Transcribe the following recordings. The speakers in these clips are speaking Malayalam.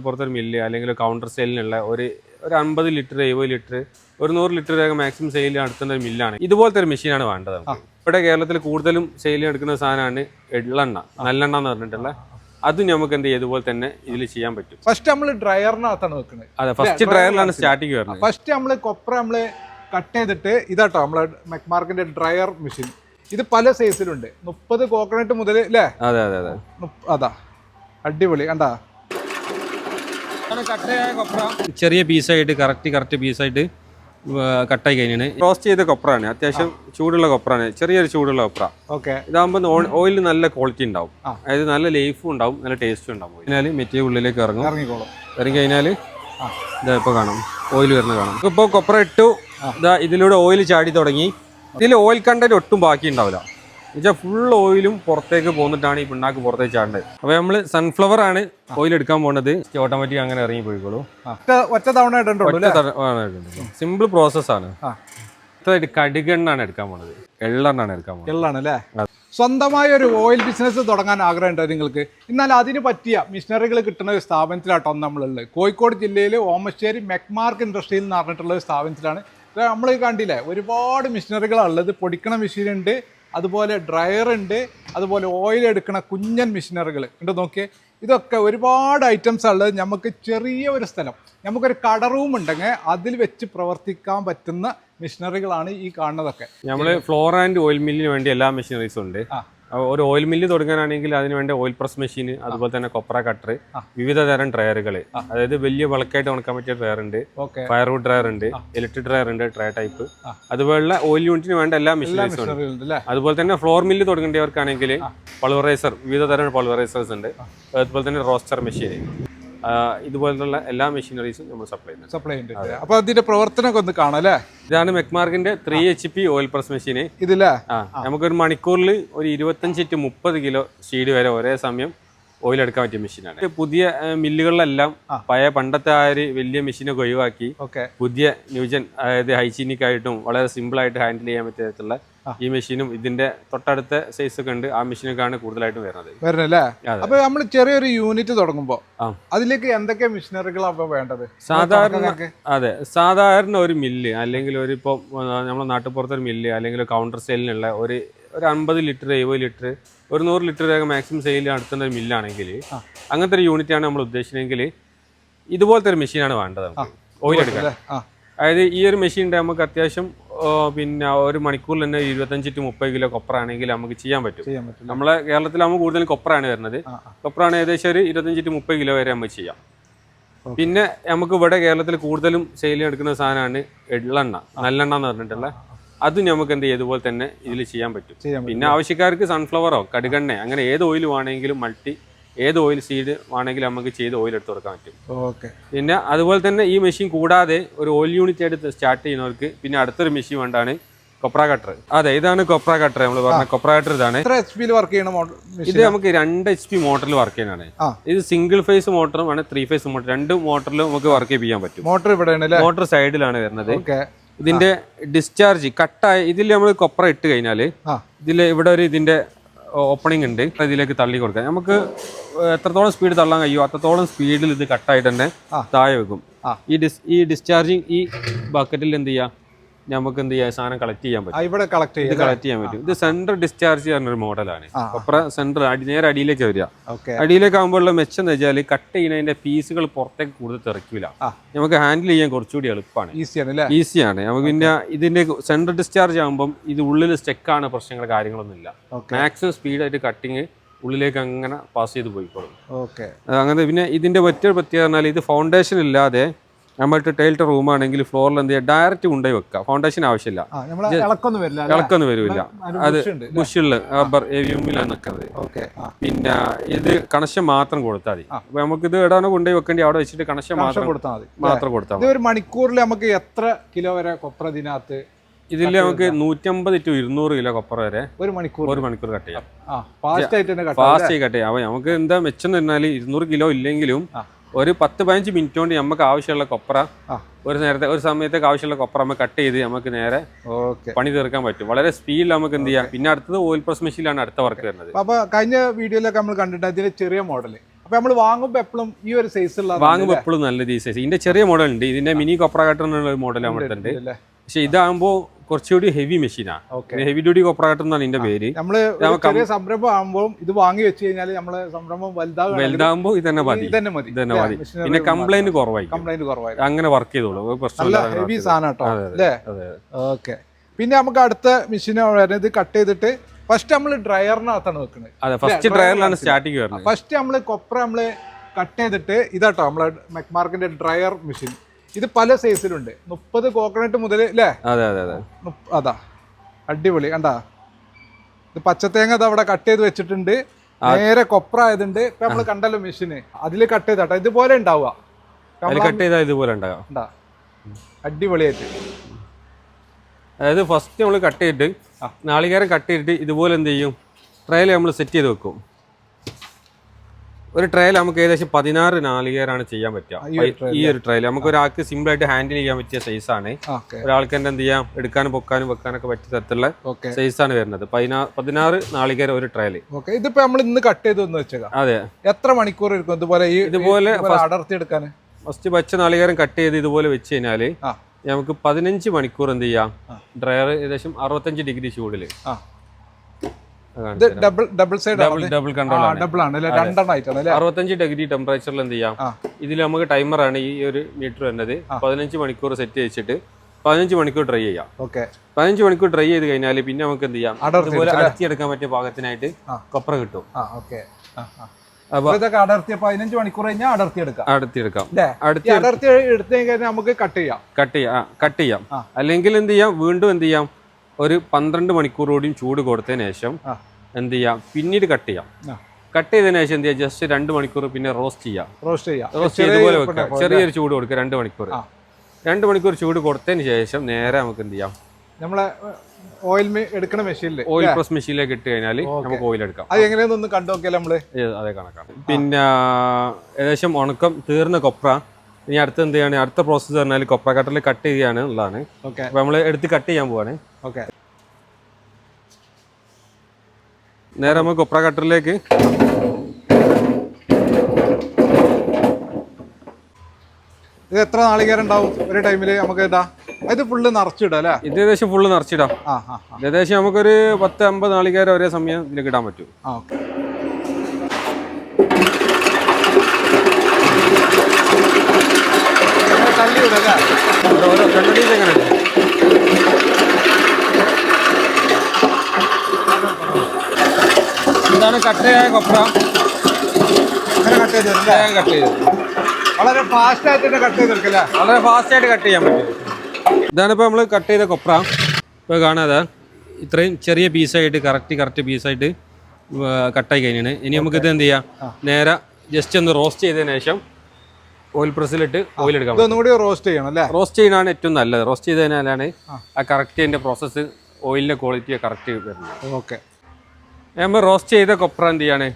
പുറത്തൊരു മില്ല് അല്ലെങ്കിൽ കൗണ്ടർ സെയിലിനുള്ള ഒരു ഒരു അമ്പത് ലിറ്റർ എഴുപത് ലിറ്റർ ഒരു നൂറ് ലിറ്റർ വരെ മാക്സിമം സെയിൽ നടത്തുന്ന ഒരു മില്ലാണ് ഇതുപോലത്തെ ഒരു മെഷീനാണ് വേണ്ടത് ഇവിടെ കേരളത്തിൽ കൂടുതലും സെയിൽ എടുക്കുന്ന സാധനമാണ് എള്ളെണ്ണ നല്ലെണ്ണ എന്ന് പറഞ്ഞിട്ടുള്ള. അത് നമുക്ക് എന്ത് ഇതുപോലെ തന്നെ ഇതിൽ ചെയ്യാൻ പറ്റും. ഫസ്റ്റ് നമ്മൾ ഡ്രയറിനകത്താണ് വെക്കുന്നത് അതെ ഫസ്റ്റ് ഡ്രയറിലാണ് സ്റ്റാർട്ടിങ് വരുന്നത്. ഫസ്റ്റ് നമ്മൾ കൊപ്ര നമ്മൾ കട്ട് ചെയ്തിട്ട് ഇതാട്ടോ നമ്മളെ മെക്മാർക്കിന്റെ ഡ്രയർ മെഷീൻ ഇത് പല സൈസിലുണ്ട് മുപ്പത് കോക്കനട്ട് മുതൽ അല്ലേ അതെ അതെ അതെ. അതാ. അടിപൊളി. കണ്ടാ? ചെറിയ പീസായിട്ട് കറക്റ്റ് കറക്റ്റ് പീസായിട്ട് കട്ടായി കഴിഞ്ഞാണ്. റോസ്റ്റ് ചെയ്ത കൊപ്രാണ്. അത്യാവശ്യം ചൂടുള്ള കൊപ്രാണ്. ചെറിയൊരു ചൂടുള്ള കൊപ്ര. ഓക്കെ. ഇതാകുമ്പോൾ ഓയിൽ നല്ല ക്വാളിറ്റി ഉണ്ടാവും. അതായത് നല്ല ലൈഫും ഉണ്ടാവും നല്ല ടേസ്റ്റും ഉണ്ടാവും. അതിനാൽ മെറ്റിയ ഉള്ളിലേക്ക് ഇറങ്ങും. ഇറങ്ങിക്കോളും. ഇറങ്ങി കഴിഞ്ഞാൽ ഇതാ ഇപ്പോൾ കാണാം. ഓയിൽ വരുന്ന കാണാം. ഇപ്പോൾ കൊപ്ര ഇട്ടു ഇതാ ഇതിലൂടെ ഓയിൽ ചാടി തുടങ്ങി. ഇതിൽ ഓയിൽ കണ്ടന്റ് ഒട്ടും ബാക്കി ഉണ്ടാവില്ല. എന്നുവെച്ചാൽ ഫുൾ ഓയിലും പുറത്തേക്ക് പോന്നിട്ടാണ് ഈ പിണ്ണാക്ക് പുറത്തേക്ക് ചാടേണ്ടത്. അപ്പോൾ നമ്മൾ സൺഫ്ലവർ ആണ് ഓയിൽ എടുക്കാൻ പോകുന്നത് ഓട്ടോമാറ്റിക് അങ്ങനെ ഇറങ്ങി പോയിക്കോളൂ. ഒറ്റ- തവണ അല്ലേ? സിമ്പിൾ പ്രോസസ്സാണ് ആണ്. അടുത്തതായിട്ട് കടുകെണ്ണാണ് എടുക്കാൻ പോണത്. എള്ളെണ്ണാണ് എടുക്കാൻ പോകുന്നത് എള്ളാണ് അല്ലേ? സ്വന്തമായ ഒരു ഓയിൽ ബിസിനസ് തുടങ്ങാൻ ആഗ്രഹമുണ്ടോ നിങ്ങൾക്ക്? എന്നാൽ അതിന് പറ്റിയ മിഷനറികൾ കിട്ടുന്ന ഒരു സ്ഥാപനത്തിലാട്ടോ നമ്മളുള്ളത്. കോഴിക്കോട് ജില്ലയിൽ ഓമശ്ശേരി മെക്മാർക്ക് ഇൻഡസ്ട്രിയിൽ എന്ന് പറഞ്ഞിട്ടുള്ള ഒരു സ്ഥാപനത്തിലാണ്. നമ്മൾ കണ്ടില്ലേ ഒരുപാട് മിഷനറികളാണ് ഉള്ളത്. പൊടിക്കണ മെഷീൻ ഉണ്ട്. അതുപോലെ ഡ്രയർ ഉണ്ട് അതുപോലെ ഓയിൽ എടുക്കുന്ന കുഞ്ഞൻ മെഷീനറികൾ ഉണ്ട് നോക്കിയേ. ഇതൊക്കെ ഒരുപാട് ഐറ്റംസ് ഉള്ളത്. നമുക്ക് ചെറിയ ഒരു സ്ഥലം നമുക്കൊരു കട റൂം ഉണ്ടെങ്കിൽ അതിൽ വെച്ച് പ്രവർത്തിക്കാൻ പറ്റുന്ന മെഷീനറികളാണ് ഈ കാണുന്നതൊക്കെ. നമ്മൾ ഫ്ലോർ ആൻഡ് ഓയിൽ മില്ലിന് വേണ്ടി എല്ലാ മെഷീനറീസും ഉണ്ട്. ഒരു ഓയിൽ മില്ല് തുടങ്ങാനാണെങ്കിൽ അതിന് വേണ്ട ഓയിൽ പ്രസ് മെഷീൻ അതുപോലെ തന്നെ കൊപ്ര കട്ടർ. വിവിധ തരം ഡ്രയറുകൾ അതായത് വലിയ വിളക്കായിട്ട് ഉണക്കാൻ പറ്റിയ ഡ്രയർ ഉണ്ട്. ഫയർവുഡ് ഡ്രയർ ഉണ്ട് ഇലക്ട്രിക് ഡ്രയർ ഉണ്ട് ഡ്രയർ ടൈപ്പ്. അതുപോലുള്ള ഓയിൽ യൂണിറ്റിന് വേണ്ട എല്ലാ മെഷീനും മെഷീനറീസും ഉണ്ട്. അല്ലേ? അതുപോലെ തന്നെ ഫ്ലോർ മില്ല് തുടങ്ങേണ്ടവർക്കാണെങ്കിൽ പൾവറൈസർ വിവിധ തരം പൾവറൈസേഴ്സ് ഉണ്ട്. അതുപോലെ തന്നെ റോസ്റ്റർ മെഷീൻ ഇതുപോലുള്ള എല്ലാ മെഷീനറീസും നമ്മൾ സപ്ലൈ ചെയ്യുന്നത് സപ്ലൈ ഉണ്ട് അപ്പൊ അതിന്റെ പ്രവർത്തനമൊക്കെ ഒന്ന് കാണാം അല്ലേ? ഇതാണ് മെക്മാർക്കിന്റെ three H P oil press machine ഇതില്ലേ നമുക്കൊരു മണിക്കൂറിൽ ഒരു ഇരുപത്തഞ്ച് ടു മുപ്പത് കിലോ ഷീഡ് വരെ ഒരേ സമയം ഓയിൽ എടുക്കാൻ പറ്റിയ മെഷീനാണ്. പുതിയ മില്ലുകളിലെല്ലാം പഴയ പണ്ടത്തെ ആ ഒരു വലിയ മെഷീനൊക്കെ ഒഴിവാക്കി പുതിയ ന്യൂജൻ അതായത് ഹൈജീനിക് ആയിട്ടും വളരെ സിമ്പിൾ ആയിട്ട് ഹാൻഡിൽ ചെയ്യാൻ പറ്റിയ ഈ മെഷീനും ഇതിന്റെ തൊട്ടടുത്ത സൈസ് ഒക്കെ ഉണ്ട്. ആ മെഷീനൊക്കെയാണ് കൂടുതലായിട്ടും വരുന്നത്. വരണല്ലേ. അപ്പൊ നമ്മൾ ചെറിയൊരു യൂണിറ്റ് തുടങ്ങുമ്പോ. അതിലേക്ക് എന്തൊക്കെ മെഷീനറികളാണ് വേണ്ടത്? സാധാരണ? അതെ സാധാരണ ഒരു മില്ല് അല്ലെങ്കിൽ ഒരു ഇപ്പോൾ നമ്മുടെ നാട്ടുപുറത്തെ ഒരു മില്ല് അല്ലെങ്കിൽ കൗണ്ടർ സെയിലിനുള്ള ഒരു ഒരു അമ്പത് ലിറ്റർ എഴുപത് ലിറ്റർ ഒരു നൂറ് ലിറ്റർ വരെ മാക്സിമം സെയിൽ നടത്തുന്ന ഒരു മില്ലാണെങ്കിൽ അങ്ങനത്തെ ഒരു യൂണിറ്റ് ആണ് നമ്മൾ ഉദ്ദേശിച്ചെങ്കിൽ ഇതുപോലത്തെ ഒരു മെഷീനാണ് വേണ്ടത് ഓയിലെടുക്കാൻ ഓയിൽ എടുക്കാൻ. ആ. അതായത് ഈ ഒരു മെഷീൻ നമുക്ക് അത്യാവശ്യം പിന്നെ ഒരു മണിക്കൂറിൽ തന്നെ ഇരുപത്തഞ്ച് ടു മുപ്പത് കിലോ കൊപ്ര ആണെങ്കിൽ നമുക്ക് ചെയ്യാൻ പറ്റും. ചെയ്യാൻ കേരളത്തിൽ നമ്മളെ കേരളത്തിലാകുമ്പോൾ കൂടുതലും കൊപ്രയാണ് വരുന്നത്. കൊപ്പറാണ്. കൊപ്രാണ് ഏകദേശം ഒരു ഇരുപത്തഞ്ച് ടു മുപ്പത് കിലോ വരെ നമുക്ക് ചെയ്യാം. പിന്നെ നമുക്ക് ഇവിടെ കേരളത്തിൽ കൂടുതലും സെയിൽ എടുക്കുന്ന സാധനമാണ് എള്ളെണ്ണ. നല്ലെണ്ണ എന്ന് പറഞ്ഞിട്ടുള്ള അതും നമുക്ക് എന്ത് ഇതുപോലെ തന്നെ ഇതിൽ ചെയ്യാൻ പറ്റും. പിന്നെ ആവശ്യക്കാർക്ക് സൺഫ്ലവറോ കടുകെണ്ണ അങ്ങനെ ഏത് ഓയിൽ വേണമെങ്കിലും മൾട്ടി ഏത് ഓയിൽ സീഡ് വേണമെങ്കിലും നമുക്ക് ചെയ്ത് ഓയിൽ എടുത്ത് കൊടുക്കാൻ പറ്റും. ഓക്കെ. പിന്നെ അതുപോലെ തന്നെ ഈ മെഷീൻ കൂടാതെ ഒരു ഓയിൽ യൂണിറ്റ് എടുത്ത് സ്റ്റാർട്ട് ചെയ്യുന്നവർക്ക് പിന്നെ അടുത്തൊരു മെഷീൻ വേണ്ടാണ് കൊപ്ര കട്ടർ അതെ ഇതാണ് കൊപ്ര കട്ടർ നമ്മൾ പറഞ്ഞ കൊപ്ര കട്ടർ ഇതാണ്. വർക്ക് ചെയ്യണ ഇത് നമുക്ക് രണ്ട് എച്ച് പി മോട്ടറിൽ വർക്ക് ചെയ്യാനാണ് ആ. ഇത് സിംഗിൾ ഫേസ് മോട്ടറും ആണ് ത്രീ ഫേസ് മോട്ടർ രണ്ട് മോട്ടറിലും നമുക്ക് വർക്ക് ചെയ്യാൻ പറ്റും. മോട്ടർ ഇവിടെ മോട്ടർ സൈഡിലാണ് വരുന്നത്. ഓക്കെ. ഇതിന്റെ ഡിസ്ചാർജ് കട്ടായ ഇതിൽ നമ്മൾ കൊപ്ര ഇട്ട് കഴിഞ്ഞാൽ ഇതിൽ ഇവിടെ ഒരു ഇതിന്റെ ഓപ്പണിംഗ് ഉണ്ട്. ഇതിലേക്ക് തള്ളി കൊടുക്കാം. നമുക്ക് എത്രത്തോളം സ്പീഡ് തള്ളാൻ കഴിയുമോ അത്രത്തോളം സ്പീഡിൽ ഇത് കട്ടായിട്ട് തന്നെ. താഴെ വെക്കും. ഈ ഡിസ് ഈ ഡിസ്ചാർജിങ് ഈ ബക്കറ്റിൽ എന്ത് ചെയ്യാം? നമുക്ക് എന്ത് ചെയ്യാം സാധനം കളക്ട് ചെയ്യാൻ പറ്റും. ഇവിടെ കളക്ട് ഇത് കളക്ട് ചെയ്യാൻ പറ്റും. ഇത് സെൻട്രൽ ഡിസ്ചാർജ് ഒരു മോഡലാണ് അപ്പുറ സെൻട്രൽ അടി നേരെ അടിയിലേക്ക് വരിക. അടിയിലേക്ക് ആകുമ്പോഴുള്ള മെച്ചം എന്ന് വെച്ചാൽ കട്ട് ചെയ്യുന്നതിന്റെ പീസുകൾ പുറത്തേക്ക് കൂടുതൽ തെറിക്കില്ല നമുക്ക് ഹാൻഡിൽ ചെയ്യാൻ കുറച്ചുകൂടി എളുപ്പമാണ്. ഈസിയാണ് ഈസിയാണ് നമുക്ക് പിന്നെ ഇതിന്റെ സെൻട്രൽ ഡിസ്ചാർജ് ആകുമ്പോൾ ഇത് ഉള്ളിൽ സ്റ്റെക്കാണ് പ്രശ്നങ്ങൾ കാര്യങ്ങളൊന്നും ഇല്ല. മാക്സിമം സ്പീഡായിട്ട് കട്ടിങ് ഉള്ളിലേക്ക് അങ്ങനെ പാസ് ചെയ്ത് പോയിക്കോളും. ഓക്കെ അങ്ങനെ പിന്നെ ഇതിന്റെ മറ്റൊരു പ്രത്യേകത പറഞ്ഞാൽ ഇത് ഫൗണ്ടേഷൻ ഇല്ലാതെ നമ്മൾക്ക് ടൈൽറ്റ് റൂം ആണെങ്കിൽ ഫ്ലോറിൽ എന്ത് ചെയ്യുക ഡയറക്റ്റ് കൊണ്ടുപോയി വെക്കുക ഫൗണ്ടേഷൻ ആവശ്യമില്ല. ഇളക്കൊന്നും വരില്ല അത്? ബുഷിൽ റബ്ബർ ഏവിയമിലാണ് നിൽക്കുന്നത് പിന്നെ ഇത് കണക്ഷൻ മാത്രം കൊടുത്താൽ മതി. നമുക്ക് ഇത് ഇടാൻ കൊണ്ടുപോയി വെക്കേണ്ടി അവിടെ വെച്ചിട്ട് കണക്ഷൻ മാത്രം കൊടുത്താൽ മതി മാത്രം കൊടുത്താൽ ഒരു മണിക്കൂറിൽ നമുക്ക് എത്ര കിലോ വരെ കൊപ്ര ഇതിനകത്ത് ഇതിൽ നമുക്ക് നൂറ്റമ്പത് ടു ഇരുന്നൂറ് കിലോ കൊപ്പറ വരെ ഒരു മണിക്കൂർ ഒരു മണിക്കൂർ കട്ട് ചെയ്യാം. ഫാസ്റ്റ് ആയിട്ട് കട്ട് ചെയ്യാം. അപ്പൊ നമുക്ക് എന്താ മെച്ചം എന്ന് പറഞ്ഞാൽ ഇരുന്നൂറ് കിലോ ഇല്ലെങ്കിലും. ഒരു പത്ത് പതിനഞ്ച് മിനിറ്റ് കൊണ്ട് നമുക്ക് ആവശ്യമുള്ള കൊപ്ര ഒരു നേരത്തെ ഒരു സമയത്തേക്ക് ആവശ്യമുള്ള കൊപ്ര നമുക്ക് കട്ട് ചെയ്ത് നമുക്ക് നേരെ ഓക്കെ പണി തീർക്കാൻ പറ്റും. വളരെ സ്പീഡിൽ നമുക്ക് എന്ത് ചെയ്യാം? പിന്നെ അടുത്തത് ഓയിൽ പ്രസ് മെഷീനിലാണ് അടുത്ത വർക്ക് വരുന്നത്. അപ്പൊ കഴിഞ്ഞ വീഡിയോയിലൊക്കെ നമ്മൾ കണ്ടിട്ട് അതിന്റെ ചെറിയ മോഡൽ അപ്പൊ നമ്മൾ വാങ്ങുമ്പോൾ എപ്പോഴും ഈ ഒരു സൈസ് ഉള്ള വാങ്ങുമ്പോൾ എപ്പോഴും നല്ല സൈസ് ഇതിന്റെ ചെറിയ മോഡൽ ഉണ്ട്. ഇതിന്റെ മിനി കൊപ്ര കട്ടർ എന്നുള്ള ഒരു മോഡൽ നമ്മുടെ ഉണ്ട് പക്ഷെ ഇതാകുമ്പോൾ കുറച്ചുകൂടി ഹെവി മെഷീനാണ് ഹെവി ഡ്യൂട്ടി കട്ടർ എന്നാണ് ഇതിന്റെ പേര്. നമ്മൾ സംരംഭം ആകുമ്പോൾ ഇത് വാങ്ങി വെച്ച് കഴിഞ്ഞാൽ നമ്മളെ സംരംഭം വലുതാകും വലുതാകുമ്പോൾ ഇത് തന്നെ മതി. തന്നെ മതി. പിന്നെ കംപ്ലൈന്റ് കുറവായി കംപ്ലൈന്റ് കുറവായി അങ്ങനെ വർക്ക് ചെയ്തോളൂ. പ്രശ്നമില്ല ഹെവി സാധനം ഓക്കെ പിന്നെ നമുക്ക് അടുത്ത മെഷീൻ ഇത് കട്ട് ചെയ്തിട്ട് ഫസ്റ്റ് നമ്മൾ ഡ്രയറിനകത്താണ് വെക്കുന്നത്. അതെ ഫസ്റ്റ് ഡ്രയറിലാണ് സ്റ്റാർട്ടിങ് വരുന്നത്. ഫസ്റ്റ് നമ്മൾ കൊപ്ര നമ്മൾ കട്ട് ചെയ്തിട്ട് ഇതാട്ടോ നമ്മളെ മെക്മാർക്കിന്റെ ഡ്രയർ മെഷീൻ ഇത് പല സൈസിലുണ്ട്. മുപ്പത് കോക്കനട്ട് മുതൽ അല്ലേ അതെ അതെ അതെ. അതാ. അടിപൊളി കണ്ടാ? ഇത് പച്ചത്തേങ്ങ അത് അവിടെ കട്ട് ചെയ്ത് വെച്ചിട്ടുണ്ട്. നേരെ കൊപ്ര ആയതുണ്ട്. ഇപ്പൊ നമ്മൾ കണ്ടല്ലോ മെഷീന് അതിൽ കട്ട് ചെയ്ത ഇതുപോലെ ഉണ്ടാവുക. കട്ട് ചെയ്താൽ ഇതുപോലെ ഉണ്ടാവുക. അടിപൊളിയായിട്ട്. അതായത് ഫസ്റ്റ് നമ്മൾ കട്ട് ചെയ്തിട്ട് നാളികേരം കട്ട് ചെയ്തിട്ട് ഇതുപോലെ എന്ത് ചെയ്യും? ട്രയൽ നമ്മൾ സെറ്റ് ചെയ്ത് വെക്കും. ഒരു ട്രയൽ നമുക്ക് ഏകദേശം പതിനാറ് നാളികേരാണ് ചെയ്യാൻ പറ്റുക. ഈ ഒരു ട്രയൽ നമുക്ക് ഒരാൾക്ക് സിമ്പിൾ ആയിട്ട് ഹാൻഡിൽ ചെയ്യാൻ പറ്റിയ സൈസ് ആണ്. ഒരാൾക്ക് തന്നെ എന്ത് ചെയ്യാം? എടുക്കാനും പൊക്കാനും വെക്കാനൊക്കെ പറ്റിയ തരത്തിലുള്ള സൈസ് ആണ് വരുന്നത്. പതിനാ പതിനാറ് നാളികേര ഒരു ട്രയൽ ഇതിപ്പോ നമ്മൾ ഇന്ന് കട്ട് ചെയ്ത് വെച്ചേക്കാം. അതെ. എത്ര മണിക്കൂർ എടുക്കും? ഇതുപോലെ ഇതുപോലെ അടർത്തി എടുക്കാൻ? ഫസ്റ്റ് പച്ച നാളികേരം കട്ട് ചെയ്ത് ഇതുപോലെ വെച്ച് കഴിഞ്ഞാൽ നമുക്ക് പതിനഞ്ച് മണിക്കൂർ എന്ത് ചെയ്യാം? ഡ്രയർ ഏകദേശം അറുപത്തഞ്ച് ഡിഗ്രി ചൂടിൽ. Double double side double control ആണ് ഡബിൾ ആണ്. അല്ലെ? രണ്ടെണ്ണം ആയിട്ടാണ് അല്ലേ? അറുപത്തഞ്ച് ഡിഗ്രി ടെമ്പറേച്ചറിൽ എന്ത് ചെയ്യാം? ഇതിൽ നമുക്ക് ടൈമറാണ് ഈ ഒരു മീറ്റർ വരുന്നത്. പതിനഞ്ച് മണിക്കൂർ സെറ്റ് വെച്ചിട്ട് പതിനഞ്ച് മണിക്കൂർ ഡ്രൈ ചെയ്യാം. ഓക്കെ. പതിനഞ്ച് മണിക്കൂർ ഡ്രൈ ചെയ്ത് കഴിഞ്ഞാൽ പിന്നെ നമുക്ക് എന്ത് ചെയ്യാം? ഇതുപോലെ അടർത്തിയെടുക്കാൻ പറ്റിയ പാകത്തിനായിട്ട്. കൊപ്ര കിട്ടും. ആ ഓക്കെ. ഇതൊക്കെ അടർത്തിയ പതിനഞ്ച് മണിക്കൂർ കഴിഞ്ഞാൽ അടർത്തി എടുക്കാം അടർത്തിയെടുക്കാം. അല്ലേ? ഈ അടർത്തി എടുത്തു കഴിഞ്ഞാൽ നമുക്ക് കട്ട് ചെയ്യാം. കട്ട് ചെയ്യാം. കട്ട് ചെയ്യാം. അല്ലെങ്കിൽ എന്ത് ചെയ്യാം? വീണ്ടും എന്ത് ചെയ്യാം? ഒരു പന്ത്രണ്ട് മണിക്കൂർ കൂടിയും ചൂട് കൊടുത്തതിന് ശേഷം എന്ത് ചെയ്യാം? പിന്നീട് കട്ട് ചെയ്യാം. കട്ട് ചെയ്തതിന് ശേഷം എന്ത് ചെയ്യാം? ജസ്റ്റ് രണ്ട് മണിക്കൂർ പിന്നെ റോസ്റ്റ് ചെയ്യാം. റോസ്റ്റ് ചെയ്യാം. റോസ്റ്റ് ചെയ്തുപോലെ വെക്കാം ചെറിയൊരു ചൂട് കൊടുക്കുക. രണ്ട് മണിക്കൂർ. രണ്ട് മണിക്കൂർ ചൂട് കൊടുത്തതിന് ശേഷം നേരെ നമുക്ക് എന്ത് ചെയ്യാം? നമ്മളെ ഓയിൽ എടുക്കണ മെഷീനിൽ ഓയിൽ പ്രസ് മെഷീനിലേക്ക് ഇട്ട് കഴിഞ്ഞാൽ നമുക്ക് ഓയിൽ എടുക്കാം. അത് എങ്ങനെയൊന്നും കണ്ടു നോക്കിയാൽ നമ്മൾ? ഏ, അതേ കണക്കാണ്. പിന്നെ ഏകദേശം ഉണക്കം തീർന്ന കൊപ്ര. ഇനി അടുത്ത് എന്ത് ചെയ്യാണ്? അടുത്ത പ്രോസസ്സ് പറഞ്ഞാൽ കൊപ്ര കട്ടറിൽ കട്ട് ചെയ്യുകയാണ് എന്നുള്ളതാണ് നമ്മൾ എടുത്ത് കട്ട് ചെയ്യാൻ പോവാണ്. ഓക്കെ. നേരെ നമ്മൾ കൊപ്ര കട്ടറിലേക്ക്. ഇത് എത്ര നാളികേരം ഉണ്ടാവും ഒരു ടൈമിൽ നമുക്ക് ഇതാ. ഇത് ഫുള്ള് നിറച്ചിടാം അല്ലേ? ഇത് ഏകദേശം ഫുള്ള് നിറച്ചിടാം. ആ ആ ആ. ഏകദേശം നമുക്കൊരു പത്ത് അമ്പത് നാളികേരം ഒരേ സമയം ഇതിലേക്ക് ഇടാൻ പറ്റും. ആ ഓക്കെ. തള്ളി വിടാം അല്ലേ? ഓരോ ഓരോ രണ്ടടിയിൽ എങ്ങനെ ഉണ്ട്? ഇതാണ് കട്ടയായ കൊപ്ര. അങ്ങനെ കട്ട് ചെയ്ത് തരും അല്ലേ? കട്ട് വളരെ ഫാസ്റ്റ് ആയിട്ട് തന്നെ കട്ട് വളരെ കട്ട് ചെയ്യാൻ പറ്റും. ഇതാണ് ഇപ്പോൾ നമ്മൾ കട്ട് ചെയ്ത കൊപ്ര. ഇപ്പൊ കാണാതെ. ഇത്രയും ചെറിയ പീസായിട്ട് കറക്റ്റ് കറക്റ്റ് പീസായിട്ട് കട്ടായി കഴിഞ്ഞാണ്. ഇനി നമുക്ക് ഇത് എന്ത് ചെയ്യാം? നേരെ ജസ്റ്റ് ഒന്ന് റോസ്റ്റ് ചെയ്തതിന് ശേഷം ഓയിൽ പ്രസ്സിലിട്ട് ഓയിൽ എടുക്കാം ഇതൊന്നും കൂടി റോസ്റ്റ് ചെയ്യണം അല്ലേ? റോസ്റ്റ് ചെയ്യുന്നതാണ് ഏറ്റവും നല്ലത്. റോസ്റ്റ് ചെയ്തതിനാലാണ് ആ. കറക്റ്റ് അതിന്റെ പ്രോസസ്സ് ഓയിലിന്റെ ക്വാളിറ്റി കറക്റ്റ് വരുന്നത് ഓക്കെ നമ്മൾ റോസ്റ്റ് ചെയ്ത കൊപ്ര എന്ത് ചെയ്യാണ്?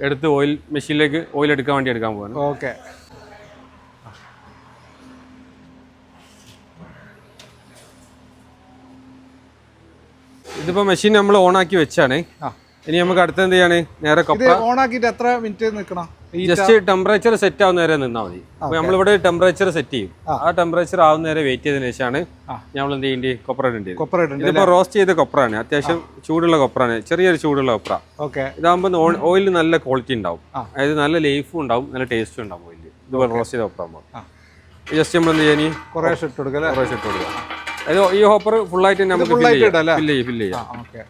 എടുത്ത് ഓയിൽ മെഷീനിലേക്ക് ഓയിൽ എടുക്കാൻ വേണ്ടി എടുക്കാൻ പോവാണ്. ഓക്കെ. ഇതിപ്പോൾ മെഷീൻ നമ്മൾ ഓൺ ആക്കി വെച്ചാണ്. ആ. ഇനി നമുക്ക് അടുത്ത് എന്ത് ചെയ്യാണ്? നേരെ കപ്പ. ആക്കിയിട്ട് എത്ര മിനിറ്റ് നിൽക്കണം? ജസ്റ്റ് ടെമ്പറേച്ചർ സെറ്റ് ആവുന്ന നേരെ നിന്നാൽ മതി. അപ്പോൾ നമ്മളിവിടെ ടെമ്പറേച്ചർ സെറ്റ് ചെയ്യും. ആ. ടെമ്പറേച്ചർ ആവുന്ന നേരെ വെയിറ്റ് ചെയ്തതിനു ശേഷമാണ് നമ്മൾ എന്ത് ചെയ്യേണ്ടി? കൊപ്ര ഇടേണ്ടത് കൊപ്ര ഇതിപ്പോ റോസ്റ്റ് ചെയ്ത കൊപ്രാണ് അത്യാവശ്യം ചൂടുള്ള കൊപ്രാണ് ചെറിയൊരു ചൂടുള്ള കൊപ്ര ഓക്കെ ഇതാകുമ്പോൾ ഓയിൽ നല്ല ക്വാളിറ്റി ഉണ്ടാവും. അതായത് നല്ല ലൈഫും ഉണ്ടാവും നല്ല ടേസ്റ്റും ഉണ്ടാവും ഓയിൽ ഇതുപോലെ റോസ്റ്റ് ചെയ്ത കൊപ്രാകുമ്പോൾ ജസ്റ്റ് നമ്മൾ എന്ത് ചെയ്യാൻ കുറേ ഇട്ട് കൊടുക്കുക കുറേശ്ശെ ഇട്ട് കൊടുക്കുക. അതായത് ഈ ഹോപ്പർ ഫുള്ളായിട്ട് നമുക്ക്? ഫില്ല് ചെയ്യാം. ഫില്ല് ചെയ്യാം ഓക്കെ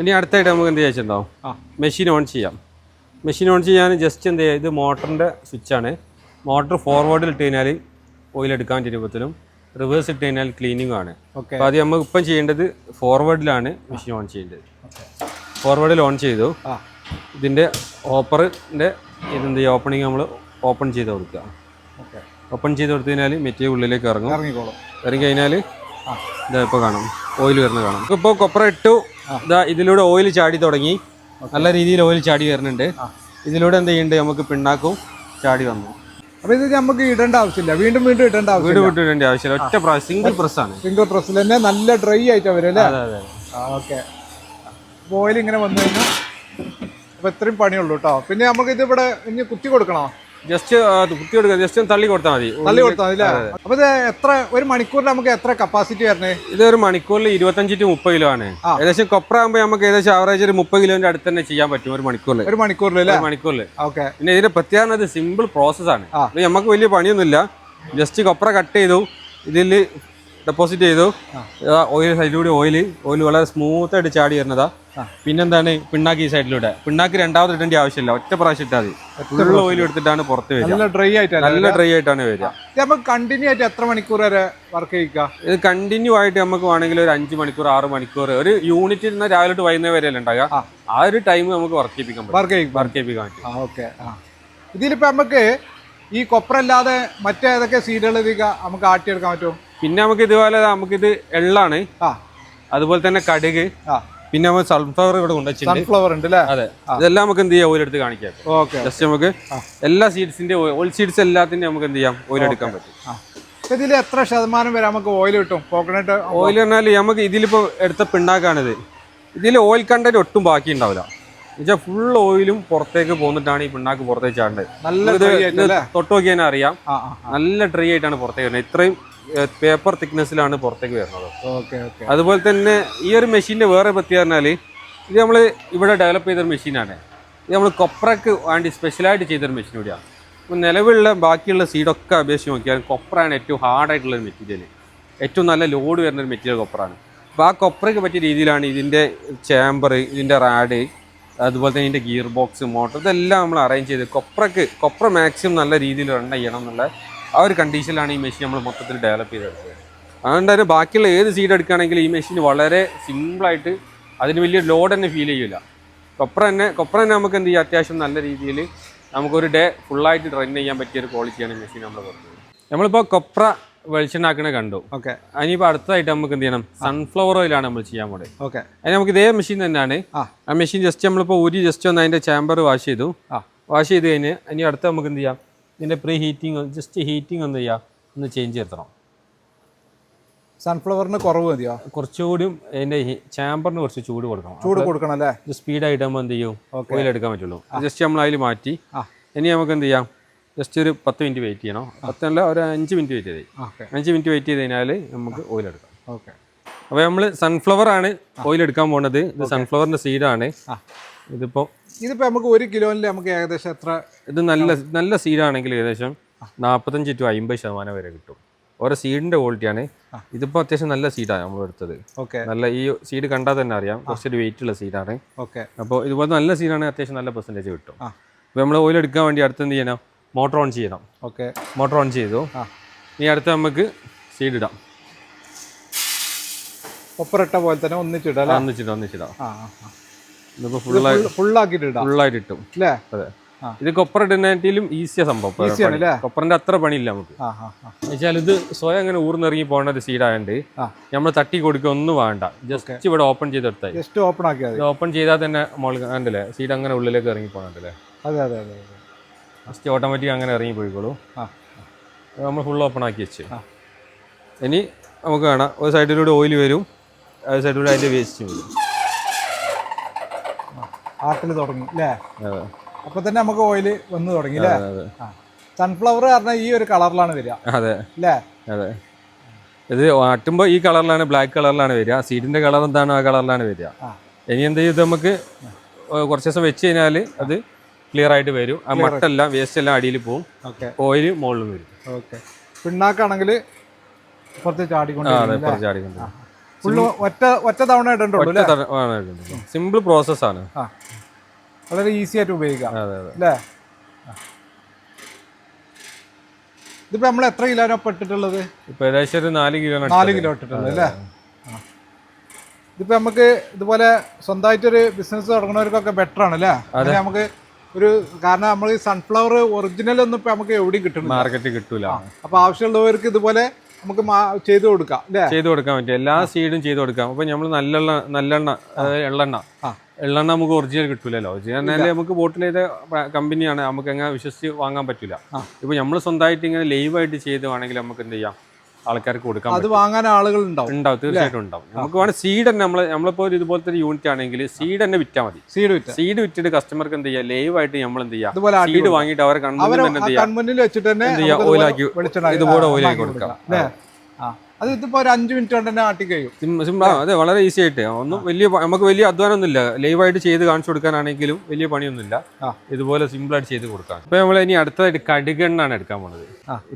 ഇനി അടുത്തായിട്ട് നമുക്ക് എന്ത് ചെയ്യാച്ചിട്ടുണ്ടാവും ആ. മെഷീൻ ഓൺ ചെയ്യാം. മെഷീൻ ഓൺ ചെയ്യാൻ ജസ്റ്റ് എന്ത് ചെയ്യുക ഇത് മോട്ടറിന്റെ സ്വിച്ചാണ് മോട്ടർ ഫോർവേഡിൽ ഇട്ട് കഴിഞ്ഞാൽ ഓയിൽ എടുക്കാൻ രൂപത്തിലും റിവേഴ്സ് ഇട്ട് കഴിഞ്ഞാൽ ക്ലീനിങ്ങും ആണ്. ഓക്കെ അപ്പോൾ അത് നമുക്ക് ഇപ്പം ചെയ്യേണ്ടത് ഫോർവേഡിലാണ് മെഷീൻ ഓൺ ചെയ്യേണ്ടത്. ഫോർവേഡിൽ ഓൺ ചെയ്തു. ഇതിന്റെ ഓപ്പറിന്റെ ഇതെന്ത് ചെയ്യുക ഓപ്പണിങ് നമ്മൾ ഓപ്പൺ ചെയ്ത് കൊടുക്കുക. ഓക്കെ ഓപ്പൺ ചെയ്ത് കൊടുത്തു കഴിഞ്ഞാൽ മെറ്റീരിയൽ ഉള്ളിലേക്ക് ഇറങ്ങും. ഇറങ്ങിക്കോളും. ഇറങ്ങി കഴിഞ്ഞാൽ ഇതാ ഇപ്പോൾ കാണാം. ഓയിൽ വരുന്നത് കാണാം. ഇപ്പോൾ കൊപ്ര ഇട്ടു. ഇതാ ഇതിലൂടെ ഓയിൽ ചാടി തുടങ്ങി. നല്ല രീതിയിൽ ഓയിൽ ചാടി വരുന്നുണ്ട്. ഇതിലൂടെ എന്ത് ചെയ്യുന്നുണ്ട്? നമുക്ക് പിണ്ണാക്കും ചാടി വന്നു. അപ്പൊ ഇത് നമുക്ക് ഇടേണ്ട ആവശ്യമില്ല. വീണ്ടും വീണ്ടും ഇടേണ്ട വീട് ആവശ്യമില്ല. വിട്ടിടേണ്ട ആവശ്യമില്ല. ഒറ്റ പ്രാവശ്യം സിംഗിൾ പ്രസ് ആണ്. സിംഗിൾ പ്രസ്സിൽ തന്നെ നല്ല ഡ്രൈ ആയിട്ട് വരും അല്ലേ? ഓക്കെ. ഓയിൽ ഇങ്ങനെ വന്നു കഴിഞ്ഞാൽ അപ്പൊ ഇത്രയും പണിയുള്ളൂ കേട്ടോ പിന്നെ നമുക്ക് ഇത് ഇവിടെ ഇനി കുത്തി കൊടുക്കണോ? ജസ്റ്റ് കുത്തി കൊടുക്കുക ജസ്റ്റ് തള്ളി കൊടുത്താൽ മതി. തള്ളി കൊടുത്താൽ മതി അപ്പൊ ഇത് എത്ര ഒരു മണിക്കൂറിൽ നമുക്ക് എത്ര കപ്പാസിറ്റി വരണേ? ഇത് ഒരു മണിക്കൂറിൽ ഇരുപത്തഞ്ച് ടു മുപ്പത് കിലോ ആണ്. ഏകദേശം കൊപ്ര ആകുമ്പോൾ നമുക്ക് ഏകദേശം ആവറേജ് ഒരു മുപ്പത് കിലോന്റെ അടുത്ത് തന്നെ ചെയ്യാൻ പറ്റും ഒരു മണിക്കൂറിൽ. ഒരു മണിക്കൂറിൽ മണിക്കൂറിൽ ഓക്കെ. പിന്നെ ഇതിന്റെ പ്രത്യേകത ഇത് സിമ്പിൾ പ്രോസസ് ആണ്. നമുക്ക് വലിയ പണിയൊന്നുമില്ല. ജസ്റ്റ് കൊപ്ര കട്ട് ചെയ്തു. ഇതിൽ ഡെപ്പോസിറ്റ് ചെയ്തു. ഓയിൽ സൈഡിലൂടെ ഓയിൽ ഓയിൽ വളരെ സ്മൂത്ത് ആയിട്ട് ചാടി വരുന്നതാ. പിന്നെന്താണ് പിണ്ണാക്ക് ഈ സൈഡിലൂടെ പിണ്ണാക്ക് രണ്ടാമത് ഇടേണ്ട ആവശ്യമില്ല. ഒറ്റ പ്രാവശ്യം ഇട്ടാൽ മതി. ഫുൾ ഓയിൽ എടുത്തിട്ടാണ് പുറത്ത് വരിക. നല്ല ഡ്രൈ ആയിട്ട് നല്ല ഡ്രൈ ആയിട്ടാണ് വരിക. ഇത് നമുക്ക് കണ്ടിന്യൂ ആയിട്ട് എത്ര മണിക്കൂർ വരെ വർക്ക് ചെയ്യുക ഇത് കണ്ടിന്യൂ ആയിട്ട് നമുക്ക് വേണമെങ്കിൽ ഒരു അഞ്ച് മണിക്കൂർ ആറ് മണിക്കൂർ ഒരു യൂണിറ്റ് ഇരുന്ന രാവിലെ തൊട്ട് വൈകുന്നേരം വരെ ഉണ്ടാകുക ആ. ഒരു ടൈം നമുക്ക് വർക്ക് ചെയ്യിപ്പിക്കാൻ വർക്ക് വർക്ക് ചെയ്യിപ്പിക്കാൻ പറ്റും. ഓക്കെ ഇതിലിപ്പോൾ ഇതിലിപ്പോ നമുക്ക് ഈ കൊപ്രല്ലാതെ മറ്റേതൊക്കെ സീഡുകൾ നമുക്ക് ആട്ടിയെടുക്കാൻ പറ്റും? പിന്നെ നമുക്ക് ഇതുപോലെ നമുക്കിത് എള്ളാണ്. അതുപോലെ തന്നെ കടുക്. പിന്നെ നമുക്ക് സൺഫ്ലവർ ഇവിടെ സൺഫ്ലവർ ഉണ്ട് അതെ. ഇതെല്ലാം നമുക്ക് എന്ത് ചെയ്യാം? ഓയിലെടുത്ത് കാണിക്കാം. ഓക്കെ ജസ്റ്റ് നമുക്ക് എല്ലാ സീഡ്സിന്റെ ഓയിൽ സീഡ്സ് എല്ലാത്തിന്റെ നമുക്ക് എന്ത് ചെയ്യാം? ഓയിൽ എടുക്കാൻ പറ്റും. ഇതിൽ ഇതിൽ എത്ര ശതമാനം വരെ നമുക്ക് ഓയിൽ കിട്ടും? കോക്കനട്ട് ഓയിൽ പറഞ്ഞാൽ നമുക്ക് ഇതിലിപ്പോ എടുത്ത പിണ്ണാക്കാണിത്. ഇതിൽ ഓയിൽ കണ്ടന്റ് ഒട്ടും ബാക്കി ഉണ്ടാവില്ല. എന്നുവെച്ചാൽ ഫുൾ ഓയിലും പുറത്തേക്ക് പോന്നിട്ടാണ് ഈ പിണ്ണാക്ക് പുറത്തേക്ക് ചാടേണ്ടത്. നല്ല തൊട്ട് നോക്കിയാൽ അറിയാം. നല്ല ഡ്രൈ ആയിട്ടാണ് പുറത്തേക്ക് വരുന്നത്. ഇത്രയും പേപ്പർ തിക്നെസ്സിലാണ് പുറത്തേക്ക് വരുന്നത്. Okay okay. അതുപോലെ തന്നെ ഈ ഒരു മെഷീന്റെ വേറെ പ്രത്യേകത പറഞ്ഞാൽ ഇത് നമ്മൾ ഇവിടെ ഡെവലപ്പ് ചെയ്തൊരു മെഷീനാണ് ഇത് നമ്മൾ കൊപ്രക്ക് വേണ്ടി സ്പെഷ്യലായിട്ട് ചെയ്തൊരു മെഷീൻ കൂടിയാണ്. അപ്പം നിലവിലുള്ള ബാക്കിയുള്ള സീഡൊക്കെ അപേക്ഷിച്ച് നോക്കിയാൽ കൊപ്രയാണ് ഏറ്റവും ഹാർഡായിട്ടുള്ള ഒരു മെറ്റീരിയൽ ഏറ്റവും നല്ല ലോഡ് വരുന്ന ഒരു മെറ്റീരിയൽ കൊപ്രയാണ് അപ്പോൾ ആ കൊപ്രയ്ക്ക് പറ്റിയ രീതിയിലാണ് ഇതിന്റെ ചേമ്പർ ഇതിന്റെ റാഡ് അതുപോലെ തന്നെ ഇതിന്റെ ഗിയർ ബോക്സ് മോട്ടർ ഇതെല്ലാം നമ്മൾ അറേഞ്ച് ചെയ്ത് കൊപ്രക്ക് കൊപ്ര മാക്സിമം നല്ല രീതിയിൽ റൺ ചെയ്യണം എന്നുള്ള ആ ഒരു കണ്ടീഷനിലാണ് ഈ മെഷീൻ നമ്മൾ മൊത്തത്തിൽ ഡെവലപ്പ് ചെയ്തെടുത്തത്. അതുകൊണ്ട് തന്നെ ബാക്കിയുള്ള ഏത് സീഡ് എടുക്കുകയാണെങ്കിൽ ഈ മെഷീൻ വളരെ സിമ്പിളായിട്ട് അതിന് വലിയ ലോഡ് തന്നെ ഫീൽ ചെയ്യില്ല കൊപ്ര തന്നെ കൊപ്ര തന്നെ നമുക്ക് എന്ത് ചെയ്യാം? അത്യാവശ്യം നല്ല രീതിയിൽ നമുക്കൊരു ഡേ ഫുള്ളായിട്ട് റൺ ചെയ്യാൻ പറ്റിയ ഒരു ക്വാളിറ്റിയാണ് ഈ മെഷീൻ നമ്മൾ കൊടുത്തത് നമ്മളിപ്പോൾ കൊപ്ര വെളിച്ചെണ്ണാക്കണ കണ്ടു. ഓക്കെ. അതിനിപ്പോൾ അടുത്തതായിട്ട് നമുക്ക് എന്ത് ചെയ്യണം? സൺഫ്ലവർ ഓയിലാണ് നമ്മൾ ചെയ്യാൻ പോകുന്നത് ഓക്കെ. അതിന് നമുക്ക് ഇതേ മെഷീൻ തന്നെയാണ്. ആ. മെഷീൻ ജസ്റ്റ് നമ്മളിപ്പോൾ ഊരി ജസ്റ്റ് ഒന്ന് അതിന്റെ ചാമ്പർ വാഷ് ചെയ്തു. ആ. വാഷ് ചെയ്ത് കഴിഞ്ഞ് ഇനി അടുത്ത് നമുക്ക് എന്ത് ചെയ്യാം? ഇതിന്റെ പ്രീ ഹീറ്റിംഗ് ജസ്റ്റ് ഹീറ്റിംഗ് ഒന്ന് ചെയ്യാം. ഒന്ന് ചേഞ്ച് ചെയ്തണം സൺഫ്ലവറിന് കുറവ് മതിയോ? കുറച്ചുകൂടിയും അതിന്റെ ചാമ്പറിന് കുറച്ച് ചൂട് കൊടുക്കണം. ചൂട് കൊടുക്കണം അല്ലേ ഇത് സ്പീഡായിട്ട് നമ്മൾ എന്ത് ചെയ്യും. ഓയിൽ എടുക്കാൻ പറ്റുള്ളൂ. ജസ്റ്റ് നമ്മൾ അതിൽ മാറ്റി. ഇനി നമുക്ക് എന്ത് ചെയ്യാം? ജസ്റ്റ് ഒരു പത്ത് മിനിറ്റ് വെയിറ്റ് ചെയ്യണം. പത്തല്ല ഒരു അഞ്ച് മിനിറ്റ് വെയിറ്റ് ചെയ്ത് അഞ്ച് മിനിറ്റ് വെയിറ്റ് ചെയ്ത് കഴിഞ്ഞാൽ നമുക്ക് ഓയിൽ എടുക്കാം. ഓക്കെ. അപ്പോൾ നമ്മൾ സൺഫ്ലവർ ആണ് ഓയിൽ എടുക്കാൻ പോകുന്നത് ഇത് സൺഫ്ലവറിന്റെ സീഡാണ് ആ. ഇതിപ്പോൾ ഇതിപ്പോ നമുക്ക് ഒരു കിലോയിൽ നമുക്ക് ഏകദേശം എത്ര ഇത് നല്ല നല്ല സീഡാണെങ്കിൽ ഏകദേശം നാൽപ്പത്തഞ്ച് ടു അമ്പത് ശതമാനം വരെ കിട്ടും. ഓരോ സീഡിന്റെ ക്വാളിറ്റിയാണ് ഇതിപ്പോൾ അത്യാവശ്യം നല്ല സീഡാണ് നമ്മൾ എടുത്തത്. ഓക്കെ. നല്ല ഈ സീഡ് കണ്ടാൽ തന്നെ അറിയാം. കുറച്ചൊരു വെയിറ്റ് ഉള്ള സീഡാണ് ഓക്കെ. അപ്പോൾ ഇതുപോലെ നല്ല സീഡാണ് അത്യാവശ്യം നല്ല പെർസെന്റേജ് കിട്ടും. അപ്പൊ അപ്പോൾ നമ്മൾ ഓയിൽ എടുക്കാൻ വേണ്ടി അടുത്ത് എന്ത് ചെയ്യണം? മോട്ടോർ ഓൺ ചെയ്യണം. ഓക്കെ. മോട്ടോർ ഓൺ ചെയ്തു. ഇനി അടുത്ത് നമുക്ക് സീഡ് ഇടാം. ഒപ്പറട്ട പോലെ തന്നെ ഒന്നിച്ചിടാം ഒന്നിച്ചിടാം ഒന്നിച്ചിടാം. ആ ആ. ഫുള്ളായി ഫുള്ളായിട്ട് അല്ലേ അതെ. ഇത് കൊപ്പർ ഇടുന്നതിലും ഈസിയാ സംഭവം. കൊപ്പറിന്റെ അത്ര പണിയില്ല നമുക്ക്. എന്നുവെച്ചാൽ ഇത് സ്വയം അങ്ങനെ ഊർന്നിറങ്ങി പോകുന്ന ഒരു സീഡായതുകൊണ്ട്. നമ്മൾ തട്ടി കൊടുക്കുക ഒന്നും വേണ്ട. ജസ്റ്റ് ഇവിടെ ഓപ്പൺ ചെയ്തെടുത്താൽ ജസ്റ്റ് ഓപ്പൺ ആക്കിയാൽ ഓപ്പൺ ചെയ്താൽ തന്നെ കണ്ടില്ലേ? സീഡ് അങ്ങനെ ഉള്ളിലേക്ക് ഇറങ്ങി പോകണ്ടല്ലേ അതെ അതെ അതെ അതെ. ജസ്റ്റ് ഓട്ടോമാറ്റിക് അങ്ങനെ ഇറങ്ങി പോയിക്കോളൂ. നമ്മൾ ഫുൾ ഓപ്പൺ ആക്കി വെച്ച്. ഇനി നമുക്ക് കാണാം. ഒരു സൈഡിലൂടെ ഓയിൽ വരും. ഒരു സൈഡിലൂടെ അതിന്റെ വേസ്റ്റ് വരും. ആട്ടിൽ തുടങ്ങി അല്ലേ അപ്പൊ തന്നെ നമുക്ക് ഓയിൽ വന്ന് തുടങ്ങി അല്ലേ സൺഫ്ലവർ പറഞ്ഞാൽ ഈ ഒരു കളറിലാണ് വരിക അതെ. അല്ലേ അതെ. ഇത് ആട്ടുമ്പോൾ ഈ കളറിലാണ് ബ്ലാക്ക് കളറിലാണ് വരിക. സീഡിന്റെ കളർ എന്താണോ ആ കളറിലാണ് വരിക. ഇനി എന്ത് ചെയ്ത് നമുക്ക് കുറച്ച് ദിവസം വെച്ച് കഴിഞ്ഞാൽ അത് ക്ലിയർ ആയിട്ട് വരും. ആ മട്ടെല്ലാം വേസ്റ്റ് എല്ലാം അടിയിൽ പോവും. ഓയിൽ ഓയിൽ മുകളിൽ വരും. ഓക്കെ. പിണ്ണാക്കാണെങ്കിൽ പുറത്ത് അതെ ചാടിക്കൊണ്ട് ഒറ്റ ഒറ്റ തവണ ഇടണ്ടോ സിമ്പിൾ പ്രോസസ്സാണ് വളരെ ഈസി ആയിട്ട് ഉപയോഗിക്കാം. അല്ലേ? ഇതിപ്പോ നമ്മൾ എത്ര കിലോ പെട്ടിട്ടുള്ളത് ഇപ്പൊ ഏകദേശം ഒരു നാല് കിലോ നാല് കിലോ ഇട്ടിട്ടുള്ളത് അല്ലേ. ഇതിപ്പോ നമുക്ക് ഇതുപോലെ സ്വന്തമായിട്ടൊരു ബിസിനസ് തുടങ്ങുന്നവർക്കൊക്കെ ബെറ്റർ ആണ് അല്ലേ? നമുക്ക് ഒരു കാരണം നമ്മൾ ഈ സൺഫ്ലവർ ഒറിജിനൽ ഒന്നും ഇപ്പൊ നമുക്ക് എവിടെയും കിട്ടും മാർക്കറ്റ് കിട്ടൂല. അപ്പൊ ആവശ്യമുള്ളവർക്ക് ഇതുപോലെ നമുക്ക് ചെയ്തു കൊടുക്കാം ചെയ്തു കൊടുക്കാൻ പറ്റും. എല്ലാ സീഡും ചെയ്തു കൊടുക്കാം. അപ്പൊ നമ്മൾ നല്ലെണ്ണ നല്ലെണ്ണ അതായത് എള്ളെണ്ണ. ആ. എള്ളെണ്ണ നമുക്ക് ഒറിജിനൽ കിട്ടൂലല്ലോ. ഒറിജിനൽ നമുക്ക് ബോട്ടിൽ ചെയ്ത കമ്പനിയാണ് നമുക്ക് എങ്ങനെ വിശ്വസിച്ച് വാങ്ങാൻ പറ്റില്ല. ഇപ്പൊ നമ്മൾ സ്വന്തമായിട്ട് ഇങ്ങനെ ലൈവായിട്ട് ചെയ്ത് വേണമെങ്കിൽ നമുക്ക് എന്ത് ചെയ്യാം? ആൾക്കാർക്ക് കൊടുക്കാം അത് വാങ്ങാൻ ആളുകൾ ഉണ്ടാവും. ഉണ്ടാവും. തീർച്ചയായിട്ടും ഉണ്ടാവും. നമുക്ക് വേണം സീഡ് തന്നെ നമ്മൾ നമ്മളിപ്പോൾ ഒരു ഇതുപോലത്തെ ഒരു യൂണിറ്റ് ആണെങ്കിൽ സീഡ് തന്നെ വിറ്റാൽ മതി. സീഡ് വിറ്റ്. സീഡ് വിറ്റിട്ട് കസ്റ്റമർക്ക് എന്ത് ചെയ്യാം? ലൈവ് ആയിട്ട് നമ്മൾ എന്ത് ചെയ്യാം? സീഡ് വാങ്ങിയിട്ട് അവരെ കൺമുന്നിൽ എന്ത് ചെയ്യാം? ഓയിലാക്കി ഇതുപോലെ ഓയിലാക്കി കൊടുക്കാം. അത് ഇതിപ്പോ ഒരു അഞ്ച് മിനിറ്റ് കൊണ്ട് തന്നെ ആട്ടി കഴിയും. സിമ്പിൾ അതെ വളരെ ഈസി ആയിട്ട്. ഒന്നും വലിയ നമുക്ക് വലിയ അധ്വാനമൊന്നുമില്ല. ലൈവായിട്ട് ചെയ്ത് കാണിച്ചു കൊടുക്കാനാണെങ്കിലും വലിയ പണിയൊന്നുമില്ല. ഇതുപോലെ സിമ്പിൾ ആയിട്ട് ചെയ്ത് കൊടുക്കാം. ഇപ്പൊ നമ്മൾ ഇനി അടുത്തതായിട്ട് കടുകെണ്ണാണ് എടുക്കാൻ പോണത്.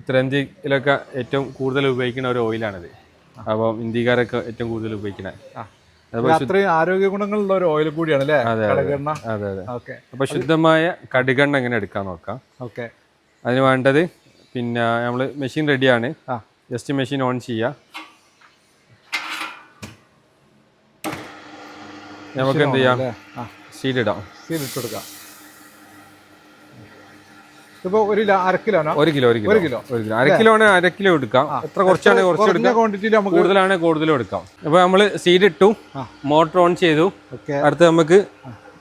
ഉത്തരേന്ത്യയിലൊക്കെ ഏറ്റവും കൂടുതൽ ഉപയോഗിക്കുന്ന ഒരു ഓയിലാണിത് അപ്പം ഇന്ത്യക്കാരൊക്കെ ഏറ്റവും കൂടുതൽ ഉപയോഗിക്കുന്നത് അത്രയും ആരോഗ്യ ഗുണങ്ങളുള്ള ഒരു ഓയിൽ കൂടിയാണ് അല്ലേ? അതെ, അതെ. കടകെണ്ണ. അതെ അതെ. ഓക്കെ. അപ്പൊ ശുദ്ധമായ കടുകെണ്ണ എങ്ങനെ എടുക്കാൻ നോക്കാം? ഓക്കെ. അതിന് വേണ്ടത് പിന്നെ നമ്മൾ മെഷീൻ റെഡിയാണ് ആ. ജസ്റ്റ് മെഷീൻ ഓൺ ചെയ്യുക നമുക്ക് എന്ത് ചെയ്യാം? സീലിടാം സീലിട്ട് കൊടുക്കാം. ഇപ്പൊ ഒരു അര കിലോ ഒരു കിലോ. ഒരു കിലോ. ഒരു കിലോ. അര കിലോ ആണെങ്കിൽ അര കിലോ എടുക്കാം. എത്ര കുറച്ച് എടുക്കാം? ക്വാണ്ടിറ്റിയിൽ നമുക്ക് കൂടുതലാണെങ്കിൽ കൂടുതലും എടുക്കാം. അപ്പൊ നമ്മൾ സീഡ് ഇട്ടു. മോട്ടർ ഓൺ ചെയ്തു. അടുത്ത് നമുക്ക്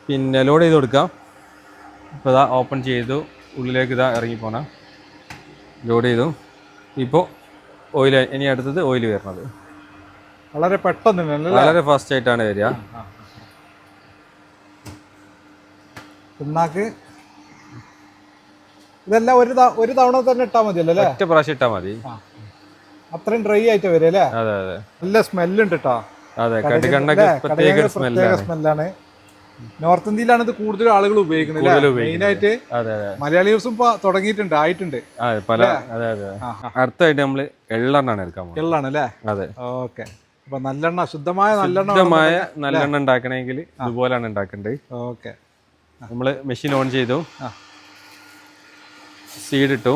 പിന്നെ ലോഡ് ചെയ്ത് കൊടുക്കാം. ഇപ്പോൾ ഇതാ ഓപ്പൺ ചെയ്തു. ഉള്ളിലേക്ക് ഇതാ ഇറങ്ങി പോണ ലോഡ് ചെയ്തു. ഇപ്പോൾ ഓയിൽ ഇനി അടുത്തത് ഓയിൽ വരുന്നത്. വളരെ പെട്ടെന്ന് വളരെ ഫാസ്റ്റ് ആയിട്ടാണ് വരിക. പിണ്ണാക്ക് ഇതെല്ലാം ഒരു ഒരു തവണ തന്നെ ഇട്ടാൽ മതിയല്ലോ അല്ലേ? ഒറ്റ പ്രാവശ്യം ഇട്ടാൽ മതി. അത്രയും ഡ്രൈ ആയിട്ട് വരും അല്ലേ? അതെ അതെ. നല്ല സ്മെല്ലുണ്ട് കേട്ടോ അതെ കടുകണ്ണൊക്കെ പ്രത്യേക സ്മെല്ലാണ് നോർത്ത് ഇന്ത്യയിലാണ് ഇത് കൂടുതൽ ആളുകൾ ഉപയോഗിക്കുന്നത് മെയിനായിട്ട് മലയാളീസും ഇപ്പൊ തുടങ്ങിയിട്ടുണ്ട് ആയിട്ടുണ്ട്. പല അതെ അതെ. അടുത്തായിട്ട് നമ്മൾ എള്ളെണ്ണാണ് എടുക്കാൻ എള്ളാണ് അല്ലേ അതെ. ഓക്കെ. അപ്പൊ നല്ലെണ്ണ ശുദ്ധമായ നല്ലെണ്ണ ശുദ്ധമായ നല്ലെണ്ണ ഉണ്ടാക്കണമെങ്കിൽ ഇതുപോലെയാണ് ഉണ്ടാക്കേണ്ടത്. ഓക്കെ. നമ്മൾ മെഷീൻ ഓൺ ചെയ്തു. സീഡ് ഇട്ടു.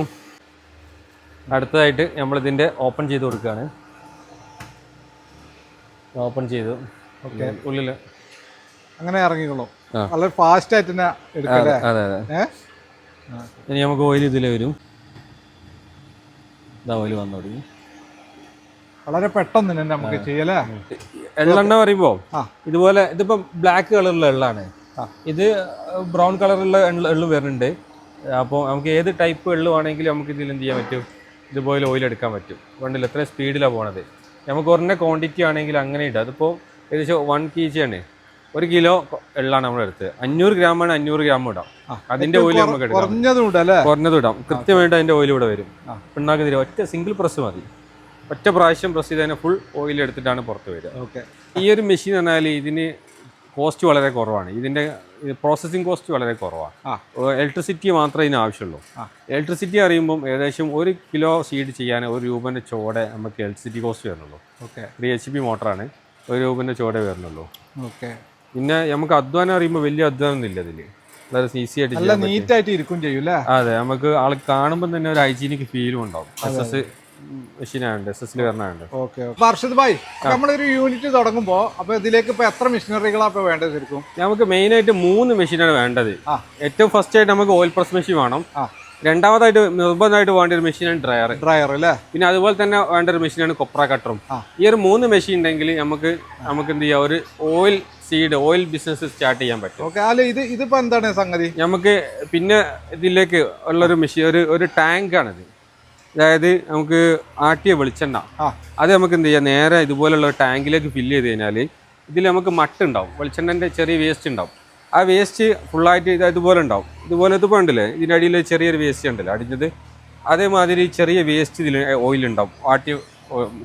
അടുത്തതായിട്ട് നമ്മൾ ഇതിന്റെ ഓപ്പൺ ചെയ്ത് കൊടുക്കുകയാണ്. ഓപ്പൺ ചെയ്തു. ഓക്കെ. ഉള്ളിൽ അങ്ങനെ ഇറങ്ങിക്കോളും. വളരെ ഫാസ്റ്റ് ആയിട്ട് തന്നെ എടുക്കല്ലേ? ഇനി നമുക്ക് ഓയിൽ ഇതിൽ വരും. ഓയിൽ വന്നു തുടങ്ങി. വളരെ പെട്ടെന്ന് തന്നെ നമുക്ക് ചെയ്യല്ലേ? എള്ളെണ്ണ പറയുമ്പോൾ. ഇതുപോലെ ഇതിപ്പം ബ്ലാക്ക് കളറിലുള്ള എള്ളാണ്. ഇത് ബ്രൗൺ കളറുള്ള എള്ള എള്ള് വരുന്നുണ്ട്. അപ്പോൾ നമുക്ക് ഏത് ടൈപ്പ് എള്ള് വേണമെങ്കിലും നമുക്ക് ഇതിൽ എന്ത് ചെയ്യാൻ പറ്റും? ഇതുപോലെ ഓയിൽ എടുക്കാൻ പറ്റും. വണ്ടിൽ എത്ര സ്പീഡിലാണ് പോണത്. നമുക്ക് ഒരെണ്ണ ക്വാണ്ടിറ്റി ആണെങ്കിൽ അങ്ങനെ ഇടാം. അതിപ്പോൾ ഏകദേശം വൺ കെ ജി ആണ്. ഒരു കിലോ എള്ളാണ് നമ്മൾ എടുത്തത്. അഞ്ഞൂറ് ഗ്രാമാണ് അഞ്ഞൂറ് ഗ്രാം ഇടാം. അതിന്റെ ഓയിൽ നമുക്ക് എടുക്കാം. കുറഞ്ഞതും ഇടാം കൃത്യമായിട്ട് അതിന്റെ ഓയിൽ ഇവിടെ വരും. പിണ്ണാക്ക് തരും ഒറ്റ സിംഗിൾ പ്രസ് മതി. ഒറ്റ പ്രാവശ്യം പ്രസ് ചെയ്ത് ഫുൾ ഓയിൽ എടുത്തിട്ടാണ് പുറത്ത് വരിക. ഓക്കെ. ഈ ഒരു മെഷീൻ പറഞ്ഞാൽ ഇതിന് കോസ്റ്റ് വളരെ കുറവാണ്. ഇതിന്റെ പ്രോസസ്സിംഗ് കോസ്റ്റ് വളരെ കുറവാണ്. ഇലക്ട്രിസിറ്റി മാത്രമേ ഇതിന് ആവശ്യമുള്ളൂ. ഇലക്ട്രിസിറ്റി അറിയുമ്പോൾ ഏകദേശം ഒരു കിലോ സീഡ് ചെയ്യാൻ ഒരു രൂപന്റെ ചോടെ നമുക്ക് ഇലക്ട്രിസിറ്റി കോസ്റ്റ് വരുന്നുള്ളൂ. ഓക്കെ. ത്രീ എച്ച് പി മോട്ടറാണ് ഒരു രൂപന്റെ ചോടെ വരുന്നുള്ളൂ. ഓക്കെ. പിന്നെ നമുക്ക് അധ്വാനം അറിയുമ്പോൾ വലിയ അധ്വാനം ഇല്ല ഇതിൽ വളരെ ഈസി ആയിട്ട് നല്ല ചെയ്യാൻ നീറ്റ് ആയിട്ട് ഇരിക്കും ചെയ്യും അല്ലേ അതെ നമുക്ക് ആൾ കാണുമ്പോൾ തന്നെ ഒരു ഹൈജീനിക് ഫീലും ഉണ്ടാവും. എസ് എസ് മെഷീനാണ് എസ് എസ് വരണുണ്ട് ഓക്കെ വർഷത് ഭായ് നമ്മളൊരു യൂണിറ്റ് തുടങ്ങുമ്പോ അപ്പൊ ഇതിലേക്ക് എത്ര മെഷീനറികളാണ് വേണ്ടത് ശരിക്കും? നമുക്ക് മെയിനായിട്ട് മൂന്ന് മെഷീനാണ് വേണ്ടത്. ഏറ്റവും ഫസ്റ്റ് ആയിട്ട് നമുക്ക് ഓയിൽ പ്രസ് മെഷീൻ വേണം. രണ്ടാമതായിട്ട് നിർബന്ധമായിട്ട് വേണ്ട ഒരു മെഷീനാണ് ഡ്രയർ ഡ്രയർ അല്ലേ പിന്നെ അതുപോലെ തന്നെ വേണ്ട ഒരു മെഷീനാണ് കൊപ്ര കട്ടറും ഈ ഒരു മൂന്ന് മെഷീൻ ഉണ്ടെങ്കിൽ നമുക്ക് നമുക്ക് എന്ത് ചെയ്യാം? ഒരു oil seed oil business start ചെയ്യാൻ പറ്റും. ഓക്കെ അല്ല ഇത് ഇതിപ്പോ എന്താണ് സംഗതി? നമുക്ക് പിന്നെ ഇതിലേക്ക് ഉള്ളൊരു മെഷീൻ ഒരു ഒരു ടാങ്കാണിത് അതായത് നമുക്ക് ആട്ടിയ വെളിച്ചെണ്ണ. അത് നമുക്ക് എന്ത് ചെയ്യാം? നേരെ ഇതുപോലുള്ള ടാങ്കിലേക്ക് ഫില്ല് ചെയ്ത് കഴിഞ്ഞാൽ ഇതിൽ നമുക്ക് മട്ട് ഉണ്ടാവും. വെളിച്ചെണ്ണന്റെ ചെറിയ വേസ്റ്റ് ഉണ്ടാവും. ആ വേസ്റ്റ് ഫുള്ളായിട്ട് ഇത് ഇതുപോലെ ഉണ്ടാവും. ഇതുപോലെ ഇതിപ്പോൾ ഉണ്ടല്ലേ? ഇതിന്റെ അടിയിൽ ചെറിയൊരു വേസ്റ്റ് ഉണ്ടല്ലോ? അടിഞ്ഞത്. അതേമാതിരി ചെറിയ വേസ്റ്റ് ഇതിൽ ഓയിൽ ഉണ്ടാവും. ആട്ടിയ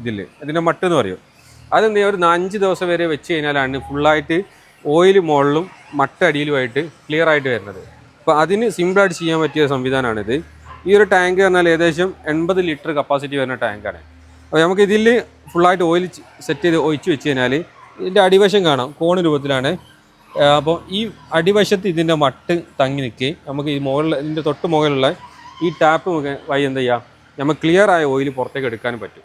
ഇതിൽ ഇതിന്റെ മട്ട് എന്ന് പറയും. അതെന്ത് ചെയ്യുക ഒരു അഞ്ച് ദിവസം വരെ വെച്ച് കഴിഞ്ഞാലാണ് ഫുള്ളായിട്ട് ഓയിൽ മുകളിലും മട്ട അടിയിലുമായിട്ട് ക്ലിയർ ആയിട്ട് വരുന്നത്. അപ്പോൾ അതിന് സിമ്പിളായിട്ട് ചെയ്യാൻ പറ്റിയ സംവിധാനമാണിത്. ഈ ഒരു ടാങ്ക് പറഞ്ഞാൽ ഏകദേശം എൺപത് ലിറ്റർ കപ്പാസിറ്റി വരുന്ന ടാങ്കാണ് അപ്പോൾ നമുക്ക് ഇതിൽ ഫുള്ളായിട്ട് ഓയിൽ സെറ്റ് ചെയ്ത് ഒഴിച്ച് വെച്ച് കഴിഞ്ഞാൽ ഇതിന്റെ അടിവശം കാണാം കോണ് രൂപത്തിലാണ്. അപ്പോൾ ഈ അടിവശത്ത് ഇതിന്റെ മട്ട് തങ്ങി നിൽക്കുകയും നമുക്ക് ഈ മുകളിൽ ഇതിന്റെ തൊട്ട് മുകളിലുള്ള ഈ ടാപ്പ് വഴി എന്താ ചെയ്യുക നമുക്ക് ക്ലിയർ ആയ ഓയിൽ പുറത്തേക്ക് എടുക്കാനും പറ്റും.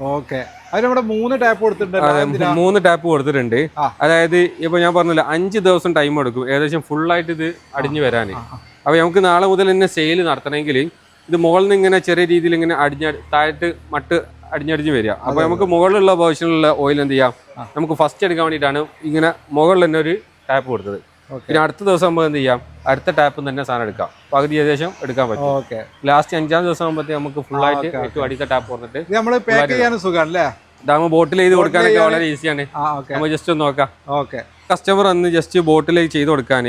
ഓക്കെ. അതിന് നമ്മുടെ മൂന്ന് ടാപ്പ് കൊടുത്തിട്ടുണ്ട്. മൂന്ന് ടാപ്പ് കൊടുത്തിട്ടുണ്ട്. അതായത് ഇപ്പൊ ഞാൻ പറഞ്ഞില്ല അഞ്ച് ദിവസം ടൈം എടുക്കും. ഏകദേശം ഫുൾ ആയിട്ട് ഇത് അടിഞ്ഞു വരാൻ അപ്പൊ നമുക്ക് നാളെ മുതൽ തന്നെ സെയിൽ നടത്തണമെങ്കിൽ ഇത് മുകളിൽ നിന്ന് ഇങ്ങനെ ചെറിയ രീതിയിൽ ഇങ്ങനെ അടിഞ്ഞ താഴത്ത് മട്ട് അടിഞ്ഞടിഞ്ഞ് വരിക. അപ്പൊ നമുക്ക് മുകളിലുള്ള പൊസിഷനിലുള്ള ഓയിൽ എന്ത് ചെയ്യാം? നമുക്ക് ഫസ്റ്റ് എടുക്കാൻ വേണ്ടിയിട്ടാണ് ഇങ്ങനെ മുകളിൽ തന്നെ ഒരു ടാപ്പ് കൊടുത്തത്. പിന്നെ അടുത്ത ദിവസം നമുക്ക് എന്ത് ചെയ്യാം? അടുത്ത ടാപ്പ് തന്നെ സാധനം എടുക്കാം. പകുതി ഏകദേശം എടുക്കാൻ പറ്റും. ഓക്കെ ലാസ്റ്റ് അഞ്ചാം ദിവസം ആകുമ്പോഴത്തേക്ക് നമുക്ക് ഫുൾ ആയിട്ട് ഏറ്റവും അടിത്ത ടാപ്പ് ഇത് നമ്മൾ പാക്ക് ചെയ്യാൻ അല്ലേ ഇതാകുമ്പോൾ ബോട്ടിൽ ചെയ്ത് കൊടുക്കാനൊക്കെ വളരെ ഈസിയാണ് നമ്മൾ ജസ്റ്റ് ഒന്ന് നോക്കാം. ഓക്കെ കസ്റ്റമർ അന്ന് ജസ്റ്റ് ബോട്ടിൽ ചെയ്ത് കൊടുക്കാൻ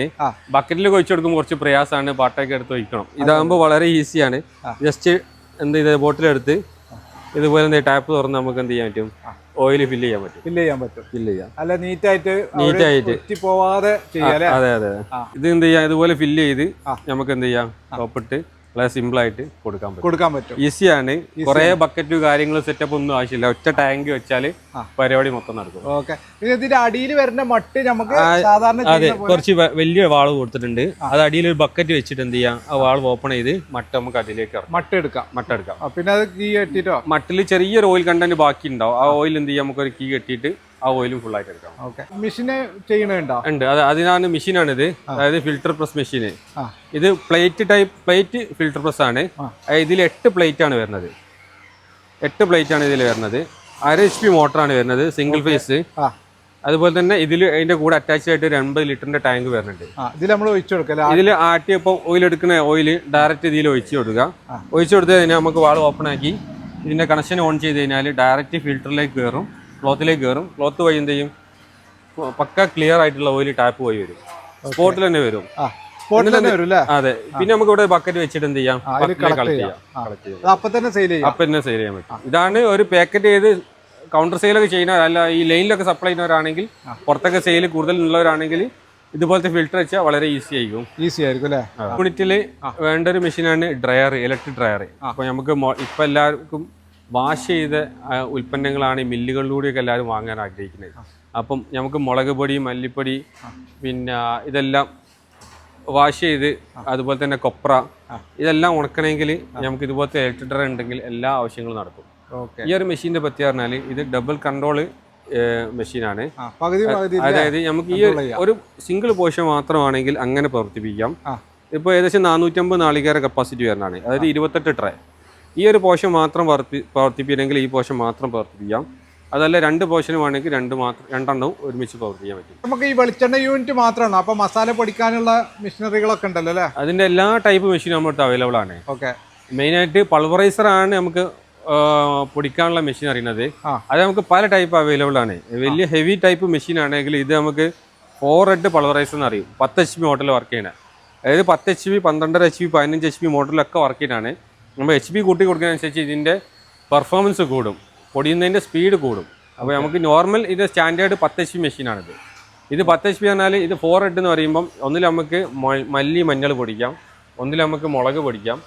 ബക്കറ്റിൽ കൊഴിച്ചു കൊടുക്കുമ്പോൾ കുറച്ച് പ്രയാസമാണ് പാട്ടൊക്കെ എടുത്ത് വയ്ക്കണം ഇതാകുമ്പോൾ വളരെ ഈസിയാണ് ജസ്റ്റ് എന്ത് ചെയ്ത് ബോട്ടിലെടുത്ത് ഇതുപോലെ എന്ത് ടാപ്പ് തുറന്ന് നമുക്ക് എന്ത് ചെയ്യാൻ പറ്റും? ഓയിൽ ഫില്ല് ചെയ്യാൻ പറ്റും. ഫില്ല് ചെയ്യാൻ പറ്റും. ഫില്ല് ചെയ്യാം. അല്ല നീറ്റായിട്ട് നീറ്റ് ആയിട്ട്. പോവാതെ ചെയ്യാം അതെ അതെ ഇത് എന്ത് ചെയ്യാം? ഇതുപോലെ ഫില്ല് ചെയ്ത് നമുക്ക് എന്ത് ചെയ്യാം? ടോപ്പിട്ട് വളരെ സിമ്പിളായിട്ട് കൊടുക്കാൻ പറ്റും. കൊടുക്കാൻ പറ്റും. ഈസിയാണ് കുറെ ബക്കറ്റ് കാര്യങ്ങളും സെറ്റപ്പ് ഒന്നും ആവശ്യമില്ല. ഒറ്റ ടാങ്ക് വെച്ചാൽ പരിപാടി മൊത്തം നടക്കും. ഓക്കെ ഇതിന്റെ അടിയിൽ വരുന്ന മട്ട് നമുക്ക് സാധാരണ അതെ കുറച്ച് വലിയ വാൾ കൊടുത്തിട്ടുണ്ട്. അത് അടിയിൽ ഒരു ബക്കറ്റ് വെച്ചിട്ട് എന്ത് ചെയ്യാം? ആ വാൾ ഓപ്പൺ ചെയ്ത് മട്ട നമുക്ക് അതിലേക്ക് മട്ട് എടുക്കാം. മട്ട് എടുക്കാം. പിന്നെ അത് കീ കെട്ടിട്ടോ മട്ടിൽ ചെറിയൊരു ഓയിൽ കണ്ടന്റ് ബാക്കി ഉണ്ടാവും ആ. ഓയിൽ എന്ത് ചെയ്യാം? നമുക്കൊരു കീ കെട്ടിയിട്ട് ആ ഓയിലും ഫുൾ ആയിട്ട് എടുക്കാം ഓക്കെ മെഷീന് ചെയ്യണുണ്ടോ? ഉണ്ട്. അത് അതിനാണ് മെഷീനാണിത്. അതായത് ഫിൽട്ടർ പ്രസ് മെഷീന്. ഇത് plate type plate filter press ആണ്. ഇതിൽ എട്ട് പ്ലേറ്റ് ആണ് വരുന്നത്. എട്ട് പ്ലേറ്റ് ആണ് ഇതിൽ വരുന്നത്. അര എച്ച് പി മോട്ടറാണ് വരുന്നത് സിംഗിൾ ഫേസ് അതുപോലെ തന്നെ ഇതിൽ അതിന്റെ കൂടെ അറ്റാച്ച് ആയിട്ട് ഒരു എൺപത് ലിറ്ററിന്റെ ടാങ്ക് വരുന്നുണ്ട്. ഇതിൽ നമ്മൾ ഒഴിച്ചു കൊടുക്കാം ഇതിൽ ആട്ടിയപ്പോൾ ഓയിൽ എടുക്കുന്ന ഓയിൽ ഡയറക്റ്റ് ഇതിൽ ഒഴിച്ചു കൊടുക്കുക. ഒഴിച്ചു കൊടുത്തു കഴിഞ്ഞാൽ നമുക്ക് വാൾ ഓപ്പൺ ആക്കി ഇതിന്റെ കണക്ഷൻ ഓൺ ചെയ്ത് കഴിഞ്ഞാൽ ഡയറക്റ്റ് ഫിൽറ്ററിലേക്ക് കയറും. ക്ലോത്തിലേക്ക് കയറും. ക്ലോത്ത് വഴി എന്ത് ചെയ്യും? പക്ക ക്ലിയർ ആയിട്ടുള്ള ഓയിൽ ടാപ്പ് വഴി വരും. സ്പോട്ടിൽ തന്നെ വരും. അതെ. പിന്നെ നമുക്ക് ഇവിടെ ബക്കറ്റ് വെച്ചിട്ട് എന്ത് ചെയ്യാം? അപ്പൊ തന്നെ സെയിൽ ചെയ്യാൻ പറ്റും. ഇതാണ് ഒരു പാക്കറ്റ് ചെയ്ത് കൗണ്ടർ സെയിലൊക്കെ ചെയ്യുന്ന അല്ല ഈ ലൈനിലൊക്കെ സപ്ലൈ ചെയ്യുന്നവരാണെങ്കിൽ പുറത്തൊക്കെ സെയിൽ കൂടുതൽ ഉള്ളവരാണെങ്കിൽ ഇതുപോലത്തെ ഫിൽറ്റർ വെച്ചാൽ വളരെ ഈസി ആയിരിക്കും. ഈസി ആയിരിക്കും അല്ലേ? യൂണിറ്റിൽ വേണ്ട ഒരു മെഷീനാണ് ഡ്രയർ ഇലക്ട്രിക് ഡ്രയർ അപ്പൊ നമുക്ക് ഇപ്പൊ എല്ലാവർക്കും വാഷ് ചെയ്ത ഉൽപ്പന്നങ്ങളാണ് ഈ മില്ലുകളിലൂടെയൊക്കെ എല്ലാവരും വാങ്ങാൻ ആഗ്രഹിക്കുന്നത്. അപ്പം നമുക്ക് മുളക് പൊടി മല്ലിപ്പൊടി പിന്നെ ഇതെല്ലാം വാഷ് ചെയ്ത് അതുപോലെ തന്നെ കൊപ്ര ഇതെല്ലാം ഉണക്കണമെങ്കിൽ നമുക്ക് ഇതുപോലത്തെ ഇലക്ട്രിക് ഡ്രയർ ഉണ്ടെങ്കിൽ എല്ലാ ആവശ്യങ്ങളും നടക്കും. ഈ ഒരു മെഷീന്റെ പറ്റി പറഞ്ഞാൽ ഇത് ഡബിൾ കൺട്രോൾ മെഷീനാണ്. അതായത് നമുക്ക് ഈ ഒരു സിംഗിൾ പോർഷൻ മാത്രമാണെങ്കിൽ അങ്ങനെ പ്രവർത്തിപ്പിക്കാം. ഇപ്പോൾ ഏകദേശം നാനൂറ്റമ്പത് നാളികേര കപ്പാസിറ്റി വരുന്നതാണ്. അതായത് ഇരുപത്തെട്ട് ട്രേ. ഈ ഒരു പോഷൻ മാത്രം പ്രവർത്തി പ്രവർത്തിപ്പിക്കണമെങ്കിൽ ഈ പോഷൻ മാത്രം പ്രവർത്തിപ്പിക്കാം. അതല്ല രണ്ട് പോർഷനും ആണെങ്കിൽ രണ്ട് മാത്രം രണ്ടെണ്ണവും ഒരുമിച്ച് പ്രവർത്തിക്കാൻ പറ്റും. നമുക്ക് ഈ വെളിച്ചെണ്ണ യൂണിറ്റ് മാത്രമാണ്. അപ്പോൾ മസാല പൊടിക്കാനുള്ള മെഷീനറികളൊക്കെ ഉണ്ടല്ലോ അല്ലേ? അതിന്റെ എല്ലാ ടൈപ്പ് മെഷീനും നമ്മുടെ അവൈലബിൾ ആണ്. ഓക്കെ. മെയിനായിട്ട് പൾവറൈസർ ആണ് നമുക്ക് പൊടിക്കാനുള്ള മെഷീൻ അറിയുന്നത്. അത് നമുക്ക് പല ടൈപ്പ് അവൈലബിൾ ആണ്. വലിയ ഹെവി ടൈപ്പ് മെഷീൻ ആണെങ്കിൽ ഇത് നമുക്ക് ഫോർ ഹെഡ് പൾവറൈസർ എന്ന് അറിയും. പത്ത് എച്ച് പി മോഡൽ വർക്ക് ചെയ്യണേ അതായത് പത്ത് എച്ച് പി പന്ത്രണ്ടര എച്ച് പി പതിനഞ്ച് എച്ച് പി മോഡലൊക്കെ വർക്ക് ചെയ്യണതാണ് നമ്മൾ എച്ച് പി കൂട്ടി കൊടുക്കുന്നതനുസരിച്ച് ഇതിന്റെ പെർഫോമൻസ് കൂടും. പൊടിയുന്നതിന്റെ സ്പീഡ് കൂടും. അപ്പോൾ നമുക്ക് നോർമൽ ഇത് സ്റ്റാൻഡേർഡ് പത്ത് എച്ച് പി മെഷീനാണിത് ഇത് പത്ത് എച്ച് പി പറഞ്ഞാൽ ഇത് ഫോർ ഹെഡ് എന്ന് പറയുമ്പം ഒന്നിൽ നമുക്ക് മല്ലി മഞ്ഞൾ പൊടിക്കാം. ഒന്നിൽ നമുക്ക് മുളക് പൊടിക്കാം.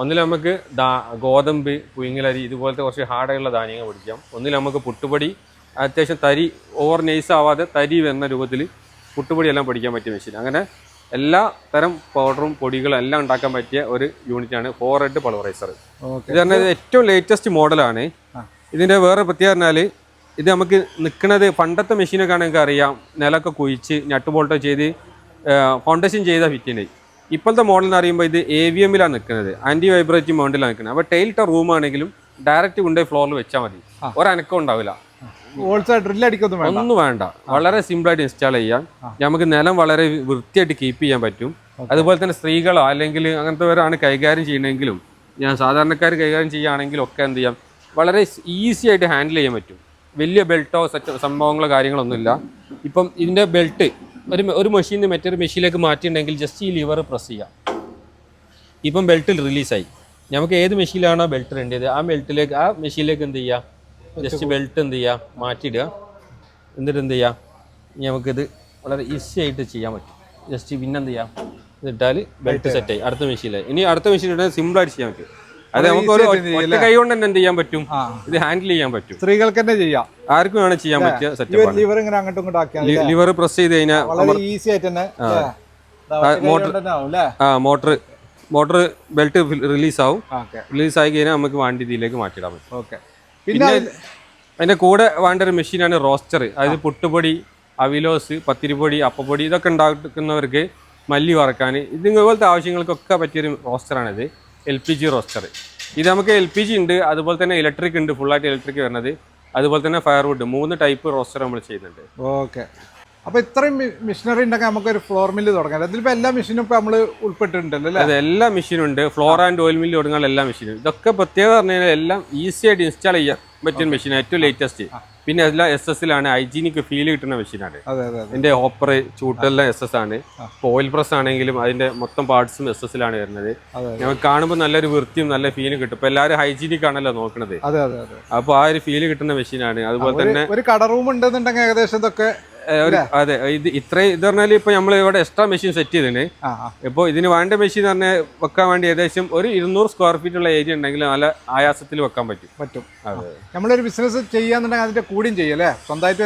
ഒന്നിൽ നമുക്ക് ദാ ഗോതമ്പ് പുയിങ്ങലരി ഇതുപോലത്തെ കുറച്ച് ഹാർഡായുള്ള ധാന്യങ്ങൾ പൊടിക്കാം. ഒന്നിൽ നമുക്ക് പുട്ടുപൊടി അത്യാവശ്യം തരി ഓവർ നൈസ് ആവാതെ തരി എന്ന രൂപത്തിൽ പുട്ടുപൊടിയെല്ലാം പൊടിക്കാൻ പറ്റിയ മെഷീൻ അങ്ങനെ എല്ലാ തരം പൗഡറും പൊടികളും എല്ലാം ഉണ്ടാക്കാൻ പറ്റിയ ഒരു യൂണിറ്റാണ് ഫോർ ഹെഡ് പൾവറൈസർ ഇത് പറഞ്ഞാൽ ഏറ്റവും ലേറ്റസ്റ്റ് മോഡലാണ് ഇതിന്റെ വേറെ പ്രത്യേകത പറഞ്ഞാൽ ഇത് നമുക്ക് നിൽക്കുന്നത് പണ്ടത്തെ മെഷീനൊക്കെ ആണെങ്കിൽ അറിയാം. നിലമൊക്കെ കുഴിച്ച് നട്ട് ബോൾട്ടോ ചെയ്ത് ഫൗണ്ടേഷൻ ചെയ്ത ഫിറ്റിന് ഇപ്പോഴത്തെ മോഡൽ എന്ന് പറയുമ്പോൾ ഇത് എ വി എമ്മിലാണ് നിൽക്കുന്നത്. ആന്റി വൈബ്രേറ്റീവ് മോഡലാണ് നിൽക്കുന്നത്. അപ്പോൾ ടൈൽട്ട റൂമാണെങ്കിലും ഡയറക്റ്റ് കൊണ്ടുപോയി ഫ്ലോറിൽ വെച്ചാൽ മതി. ഒരനക്കം ഉണ്ടാവില്ല. വേണ്ട. ഒന്നും വേണ്ട. വളരെ സിമ്പിൾ ആയിട്ട് ഇൻസ്റ്റാൾ ചെയ്യാം. നമുക്ക് നിലം വളരെ വൃത്തിയായിട്ട് കീപ്പ് ചെയ്യാൻ പറ്റും. അതുപോലെ തന്നെ സ്ത്രീകളോ അല്ലെങ്കിൽ അങ്ങനത്തെവരാണ് കൈകാര്യം ചെയ്യണമെങ്കിലും ഞാൻ സാധാരണക്കാർ കൈകാര്യം ചെയ്യുകയാണെങ്കിലും ഒക്കെ എന്ത് ചെയ്യാം? വളരെ ഈസി ആയിട്ട് ഹാൻഡിൽ ചെയ്യാൻ പറ്റും. വലിയ ബെൽട്ടോ സെറ്റ് സംഭവങ്ങളോ കാര്യങ്ങളൊന്നുമില്ല ഇപ്പം ഇതിന്റെ ബെൽറ്റ് ഒരു ഒരു മെഷീനിൽ മറ്റൊരു മെഷീനിലേക്ക് മാറ്റിയിട്ടുണ്ടെങ്കിൽ ജസ്റ്റ് ഈ ലിവർ പ്രസ് ചെയ്യാം. ഇപ്പം ബെൽറ്റ് റിലീസായി നമുക്ക് ഏത് മെഷീനിലാണോ ബെൽറ്റ് വേണ്ടത് ആ ബെൽറ്റിലേക്ക് ആ മെഷീനിലേക്ക് എന്ത് ചെയ്യാം? ജസ്റ്റ് ബെൽറ്റ് എന്ത് ചെയ്യുക മാറ്റിയിടുക. എന്നിട്ട് എന്ത് ചെയ്യുക ഇനി നമുക്കിത് വളരെ ഈസി ആയിട്ട് ചെയ്യാൻ പറ്റും. ജസ്റ്റ് പിന്നെ എന്ത് ചെയ്യാം? ഇതിട്ടാൽ ബെൽറ്റ് സെറ്റ് ആയി. അടുത്ത മെഷീനിൽ ഇനി അടുത്ത മെഷീൻ ഇട്ടാൽ സിമ്പിളായിട്ട് ചെയ്യാൻ പറ്റും. അത് നമുക്ക് ഒരു ഒറ്റ കൈ കൊണ്ട് തന്നെ എന്ത് ചെയ്യാൻ പറ്റും? ഇത് ഹാൻഡിൽ ചെയ്യാൻ പറ്റും. സ്ത്രീകൾക്ക് തന്നെ ചെയ്യാം. ആർക്കും വേണം ചെയ്യാൻ പറ്റിയ സെറ്റ് ഒരു സെറ്റപ്പാണ് ലിവർ ഇങ്ങനെ അങ്ങോട്ടും ഇങ്ങോട്ടും. ലിവർ പ്രസ് ചെയ്ത് കഴിഞ്ഞാൽ ഈസി ആയിട്ട് തന്നെ മോട്ടർ ആ മോട്ടർ മോട്ടർ ബെൽറ്റ് റിലീസ് ആവും റിലീസ് ആയി കഴിഞ്ഞാൽ നമുക്ക് വണ്ടി ഇതിലേക്ക് മാറ്റിയിടാൻ പറ്റും. ഓക്കെ. പിന്നെ അതിന്റെ കൂടെ വേണ്ട ഒരു മെഷീനാണ് റോസ്റ്റർ. അതായത് പുട്ടുപൊടി അവിലോസ് പത്തിരിപ്പൊടി അപ്പപ്പൊടി ഇതൊക്കെ ഉണ്ടാക്കുന്നവർക്ക് മല്ലി വറക്കാൻ. ഇത് ഇതുപോലത്തെ ആവശ്യങ്ങൾക്കൊക്കെ പറ്റിയൊരു റോസ്റ്ററാണിത്. L P G roaster. ഇത് നമുക്ക് എൽ പി ജി ഉണ്ട് അതുപോലെ തന്നെ ഇലക്ട്രിക് ഉണ്ട് ഫുള്ളായിട്ട് ഇലക്ട്രിക് വരുന്നത്. അതുപോലെ തന്നെ ഫയർവുഡ് മൂന്ന് ടൈപ്പ് റോസ്റ്റർ നമ്മൾ ചെയ്യുന്നുണ്ട്. ഓക്കെ. അപ്പൊ ഇത്രയും മെഷീനറി ഉണ്ടെങ്കിൽ നമുക്കൊരു ഫ്ലോർ മില്ല് തുടങ്ങാം. ഇതിലിപ്പോ എല്ലാ മെഷീനും ഇപ്പോൾ നമ്മൾ ഉൾപ്പെട്ടിട്ടുണ്ടല്ലോ അല്ലേ? അത് എല്ലാ മെഷീനും ഉണ്ട്. ഫ്ലോർ ആൻഡ് ഓയിൽ മില്ല് തുടങ്ങാൻ എല്ലാ മെഷീനും ഇതൊക്കെ പ്രത്യേകത പറഞ്ഞു കഴിഞ്ഞാൽ എല്ലാം ഈസി ആയിട്ട് ഇൻസ്റ്റാൾ ചെയ്യാൻ പറ്റുന്ന മെഷീൻ ഏറ്റവും ലേറ്റസ്റ്റ് പിന്നെ എല്ലാം എസ് എസിലാണ് ഹൈജീനിക് ഫീൽ കിട്ടുന്ന മെഷീനാണ് എന്റെ ഇതിന്റെ ഓപ്പർ ചൂട്ടെല്ലാം എസ് എസ് ആണ് ഓയിൽ പ്രസ് ആണെങ്കിലും അതിന്റെ മൊത്തം പാർട്സും എസ് എസിലാണ് വരുന്നത്. നമുക്ക് കാണുമ്പോൾ നല്ലൊരു വൃത്തിയും നല്ല ഫീലും കിട്ടും. ഇപ്പൊ എല്ലാവരും ഹൈജീനിക് ആണല്ലോ നോക്കുന്നത് അതെ അപ്പോൾ ആ ഒരു ഫീൽ കിട്ടുന്ന മെഷീനാണ് അതുപോലെ തന്നെ ഒരു കട റൂം ഉണ്ടെന്നുണ്ടെങ്കിൽ ഏകദേശം ഇതൊക്കെ അതെ ഇത് ഇത്രയും ഇത് പറഞ്ഞാൽ ഇപ്പൊ നമ്മൾ ഇവിടെ എക്സ്ട്രാ മെഷീൻ സെറ്റ് ചെയ്തിട്ടുണ്ട്. ഇപ്പോൾ ഇതിന് വേണ്ട മെഷീൻ പറഞ്ഞാൽ വെക്കാൻ വേണ്ടി ഏകദേശം ഒരു ഇരുന്നൂറ് സ്ക്വയർ ഫീറ്റ് ഉള്ള ഏരിയ ഉണ്ടെങ്കിൽ നല്ല ആയാസത്തിൽ വെക്കാൻ പറ്റും. പറ്റും. അതെ. നമ്മളൊരു ബിസിനസ് ചെയ്യാന്നുണ്ടെങ്കിൽ അതിന്റെ കൂടിയും ചെയ്യല്ലേ സ്വന്തമായിട്ട്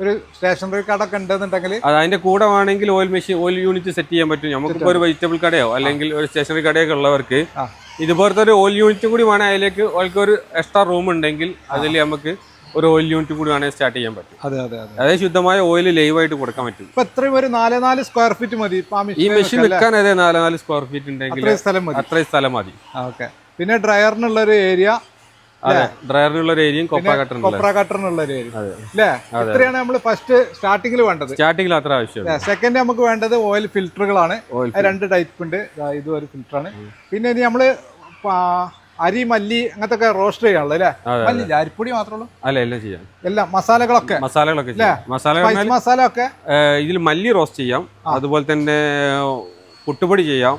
ഒരു സ്റ്റേഷനറി കടൊക്കെ ഉണ്ടെന്നുണ്ടെങ്കിൽ അത് അതിന്റെ കൂടെ വേണമെങ്കിൽ oil machine oil unit set ചെയ്യാൻ പറ്റും. നമുക്കിപ്പോൾ ഒരു വെജിറ്റബിൾ കടയോ അല്ലെങ്കിൽ ഒരു സ്റ്റേഷനറി കടയൊക്കെ ഉള്ളവർക്ക് ഇതുപോലത്തെ ഒരു ഓയിൽ യൂണിറ്റ് കൂടി വേണം അതിലേക്ക് അവർക്ക് ഒരു എക്സ്ട്രാ റൂം ഉണ്ടെങ്കിൽ അതിൽ നമുക്ക് ഒരു ഓയിൽ യൂണിറ്റ് കൂടി വേണമെങ്കിൽ സ്റ്റാർട്ട് ചെയ്യാൻ പറ്റും. അതെ അതെ അതെ. അതായത് ശുദ്ധമായ ഓയിൽ ലൈവ് ആയിട്ട് കൊടുക്കാൻ പറ്റും. ഇപ്പൊ എത്രയും ഒരു നാല് നാല് സ്ക്വയർ ഫീറ്റ് മതി. ഈ മെഷീൻ വെക്കാൻ അതെ നാല് നാല് സ്ക്വയർ ഫീറ്റ് ഉണ്ടെങ്കിൽ അത്രയും സ്ഥലം മതി. അത്രയും സ്ഥലം മതി. ഓക്കെ. പിന്നെ ഡ്രയറിനുള്ള ഒരു ഏരിയ അതെ ഡ്രയറിനുള്ള ഒരു ഏരിയയും കൊപ്ര കട്ടറിനുള്ള ഒരു ഏരിയ അല്ലേ? ഇത്രയാണ് നമ്മൾ ഫസ്റ്റ് സ്റ്റാർട്ടിംഗിൽ വേണ്ടത്. സ്റ്റാർട്ടിംഗിൽ അത്ര ആവശ്യമുള്ളൂ. സെക്കൻഡ് നമുക്ക് വേണ്ടത് ഓയിൽ ഫിൽറ്ററുകളാണ് രണ്ട് ടൈപ്പ് ഉണ്ട്. ഇത് ഒരു ഫിൽറ്ററാണ് പിന്നെ ഇനി നമ്മൾ പാ- അരി മല്ലി അങ്ങനത്തെ ഒക്കെ റോസ്റ്റ് ചെയ്യാനുള്ളത് അല്ലേ? അരിപ്പൊടി മാത്രമേ അല്ല എല്ലാം ചെയ്യാം. എല്ലാം മസാലകളൊക്കെ? മസാലകളൊക്കെ മസാല സ്പൈസ് മസാല ഒക്കെ ഇതിൽ മല്ലി റോസ്റ്റ് ചെയ്യാം. അതുപോലെ തന്നെ പുട്ടുപൊടി ചെയ്യാം.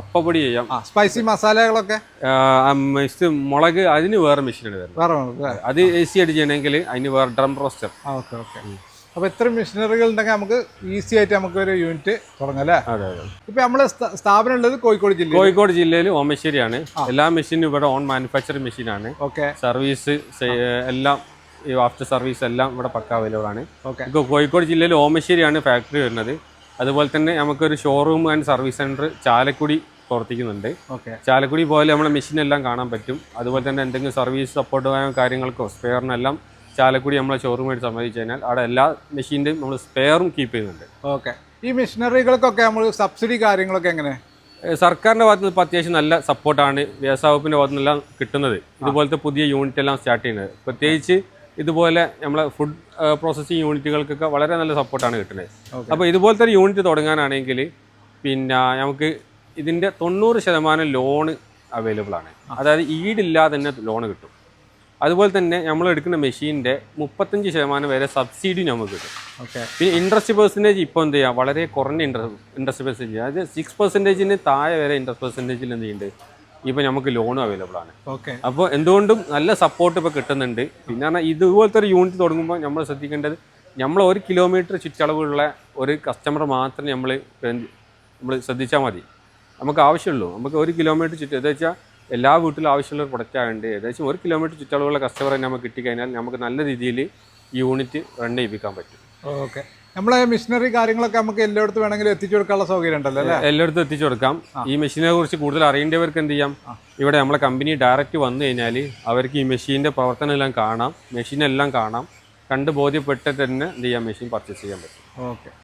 അപ്പപ്പൊടി ചെയ്യാം. സ്പൈസി മസാലകളൊക്കെ? മുളക് അതിന് വേറെ മെഷീനാണ് വരുന്നത് വേറെ അത് എ അത് അടിച്ച് ചെയ്യണമെങ്കിൽ അതിന് വേറെ ഡ്രം റോസ്റ്റർ ഓക്കെ ഓക്കെ അപ്പൊ ഇത്ര മെഷീനറികൾ ഉണ്ടെങ്കിൽ നമുക്ക് ഈസി ആയിട്ട് നമുക്ക് ഒരു യൂണിറ്റ് തുടങ്ങാം അല്ലേ? അതെ അതെ. ഇപ്പൊ നമ്മളെ സ്ഥ- സ്ഥാപനം ഉള്ളത് കോഴിക്കോട് ജില്ല കോഴിക്കോട് ജില്ലയിൽ ഓമശ്ശേരിയാണ്. എല്ലാ മെഷീനും ഇവിടെ ഓൺ മാനുഫാക്ചറിങ് മെഷീനാണ് ഓക്കെ. സർവീസ് എല്ലാം ഈ ആഫ്റ്റർ സർവീസ് എല്ലാം ഇവിടെ പക്ക അവൈലബിൾ ആണ്. ഓക്കെ. ഇപ്പോൾ കോഴിക്കോട് ജില്ലയിൽ ഓമശ്ശേരിയാണ് ഫാക്ടറി വരുന്നത്. അതുപോലെ തന്നെ നമുക്കൊരു showroom and service centre Chalakudy പ്രവർത്തിക്കുന്നുണ്ട്. ഓക്കെ. ചാലക്കുടി പോലെ നമ്മളെ മെഷീനെല്ലാം കാണാൻ പറ്റും. അതുപോലെ തന്നെ എന്തെങ്കിലും സർവീസ് സപ്പോർട്ട് കാര്യങ്ങൾക്കോ സ്പെയറിനെല്ലാം ചാലക്കുടി നമ്മളെ ഷോറൂമായിട്ട് സംബന്ധിച്ച് കഴിഞ്ഞാൽ അവിടെ എല്ലാ മെഷീന്റെയും നമ്മൾ സ്പെയറും കീപ്പ് ചെയ്യുന്നുണ്ട്. ഓക്കെ ഈ മെഷീനറികൾക്കൊക്കെ നമ്മൾ സബ്സിഡി കാര്യങ്ങളൊക്കെ എങ്ങനെ? സർക്കാരിന്റെ ഭാഗത്ത് നിന്ന് ഇപ്പോൾ അത്യാവശ്യം നല്ല സപ്പോർട്ടാണ് വ്യവസായ വകുപ്പിന്റെ ഭാഗത്തു നിന്നെല്ലാം കിട്ടുന്നത്. ഇതുപോലത്തെ പുതിയ യൂണിറ്റ് എല്ലാം സ്റ്റാർട്ട് ചെയ്യുന്നത്. പ്രത്യേകിച്ച് ഇതുപോലെ നമ്മളെ ഫുഡ് പ്രോസസ്സിങ് യൂണിറ്റുകൾക്കൊക്കെ വളരെ നല്ല സപ്പോർട്ടാണ് കിട്ടുന്നത്. അപ്പോൾ ഇതുപോലത്തെ ഒരു യൂണിറ്റ് തുടങ്ങാനാണെങ്കിൽ പിന്നെ നമുക്ക് ഇതിന്റെ തൊണ്ണൂറ് ശതമാനം ലോണ് അവൈലബിൾ ആണ്. അതായത് ഈടില്ലാതെ തന്നെ ലോണ് കിട്ടും. അതുപോലെ തന്നെ നമ്മൾ എടുക്കുന്ന മെഷീന്റെ മുപ്പത്തഞ്ച് ശതമാനം വരെ സബ്സിഡി നമുക്ക് കിട്ടും. ഓക്കെ. പിന്നെ ഇൻട്രസ്റ്റ് പെർസെന്റേജ് ഇപ്പോൾ എന്ത് ചെയ്യാം? വളരെ കുറഞ്ഞ ഇൻട്രസ്റ്റ് ഇൻട്രസ്റ്റ് പെർസെന്റേജ് അതായത് സിക്സ് പെർസെന്റേജിന് താഴെ വരെ ഇൻട്രസ്റ്റ് പെർസെന്റേജിൽ എന്ത് ചെയ്യുന്നുണ്ട് ഇപ്പോൾ നമുക്ക് ലോണും അവൈലബിൾ ആണ്. ഓക്കെ. അപ്പോൾ എന്തുകൊണ്ടും നല്ല സപ്പോർട്ട് ഇപ്പോൾ കിട്ടുന്നുണ്ട്. പിന്നെ പറഞ്ഞാൽ ഇതുപോലത്തെ ഒരു യൂണിറ്റ് തുടങ്ങുമ്പോൾ നമ്മൾ ശ്രദ്ധിക്കേണ്ടത് നമ്മൾ ഒരു കിലോമീറ്റർ ചുറ്റളവുള്ള ഒരു കസ്റ്റമർ മാത്രം നമ്മൾ നമ്മൾ ശ്രദ്ധിച്ചാൽ മതി. നമുക്ക് ആവശ്യമുള്ളൂ. നമുക്ക് ഒരു കിലോമീറ്റർ ചുറ്റും എന്താ വെച്ചാൽ എല്ലാ വീട്ടിലും ആവശ്യമുള്ള ഒരു പ്രൊഡക്റ്റ് ആയതുകൊണ്ട് ഏകദേശം ഒരു കിലോമീറ്റർ ചുറ്റളവുള്ള കസ്റ്റമറെ നമുക്ക് കിട്ടിക്കഴിഞ്ഞാൽ നമുക്ക് നല്ല രീതിയിൽ ഈ യൂണിറ്റ് റൺ ചെയ്യിപ്പിക്കാൻ പറ്റും. ഓക്കെ. നമ്മളെ മെഷീനറി കാര്യങ്ങളൊക്കെ നമുക്ക് എല്ലായിടത്തും വേണമെങ്കിലും എത്തിച്ചു കൊടുക്കാനുള്ള സൗകര്യം ഉണ്ടല്ലോ അല്ലേ? എല്ലായിടത്തും എത്തിച്ചു കൊടുക്കാം. ഈ മെഷീനെ കുറിച്ച് കൂടുതൽ അറിയേണ്ടവർക്ക് എന്ത് ചെയ്യാം? ഇവിടെ നമ്മളെ കമ്പനി ഡയറക്റ്റ് വന്നു കഴിഞ്ഞാൽ അവർക്ക് ഈ മെഷീന്റെ പ്രവർത്തനം എല്ലാം കാണാം മെഷീനെല്ലാം കാണാം. കണ്ട് ബോധ്യപ്പെട്ട് തന്നെ എന്ത് ചെയ്യാം? മെഷീൻ പർച്ചേസ് ചെയ്യാൻ പറ്റും. ഓക്കെ.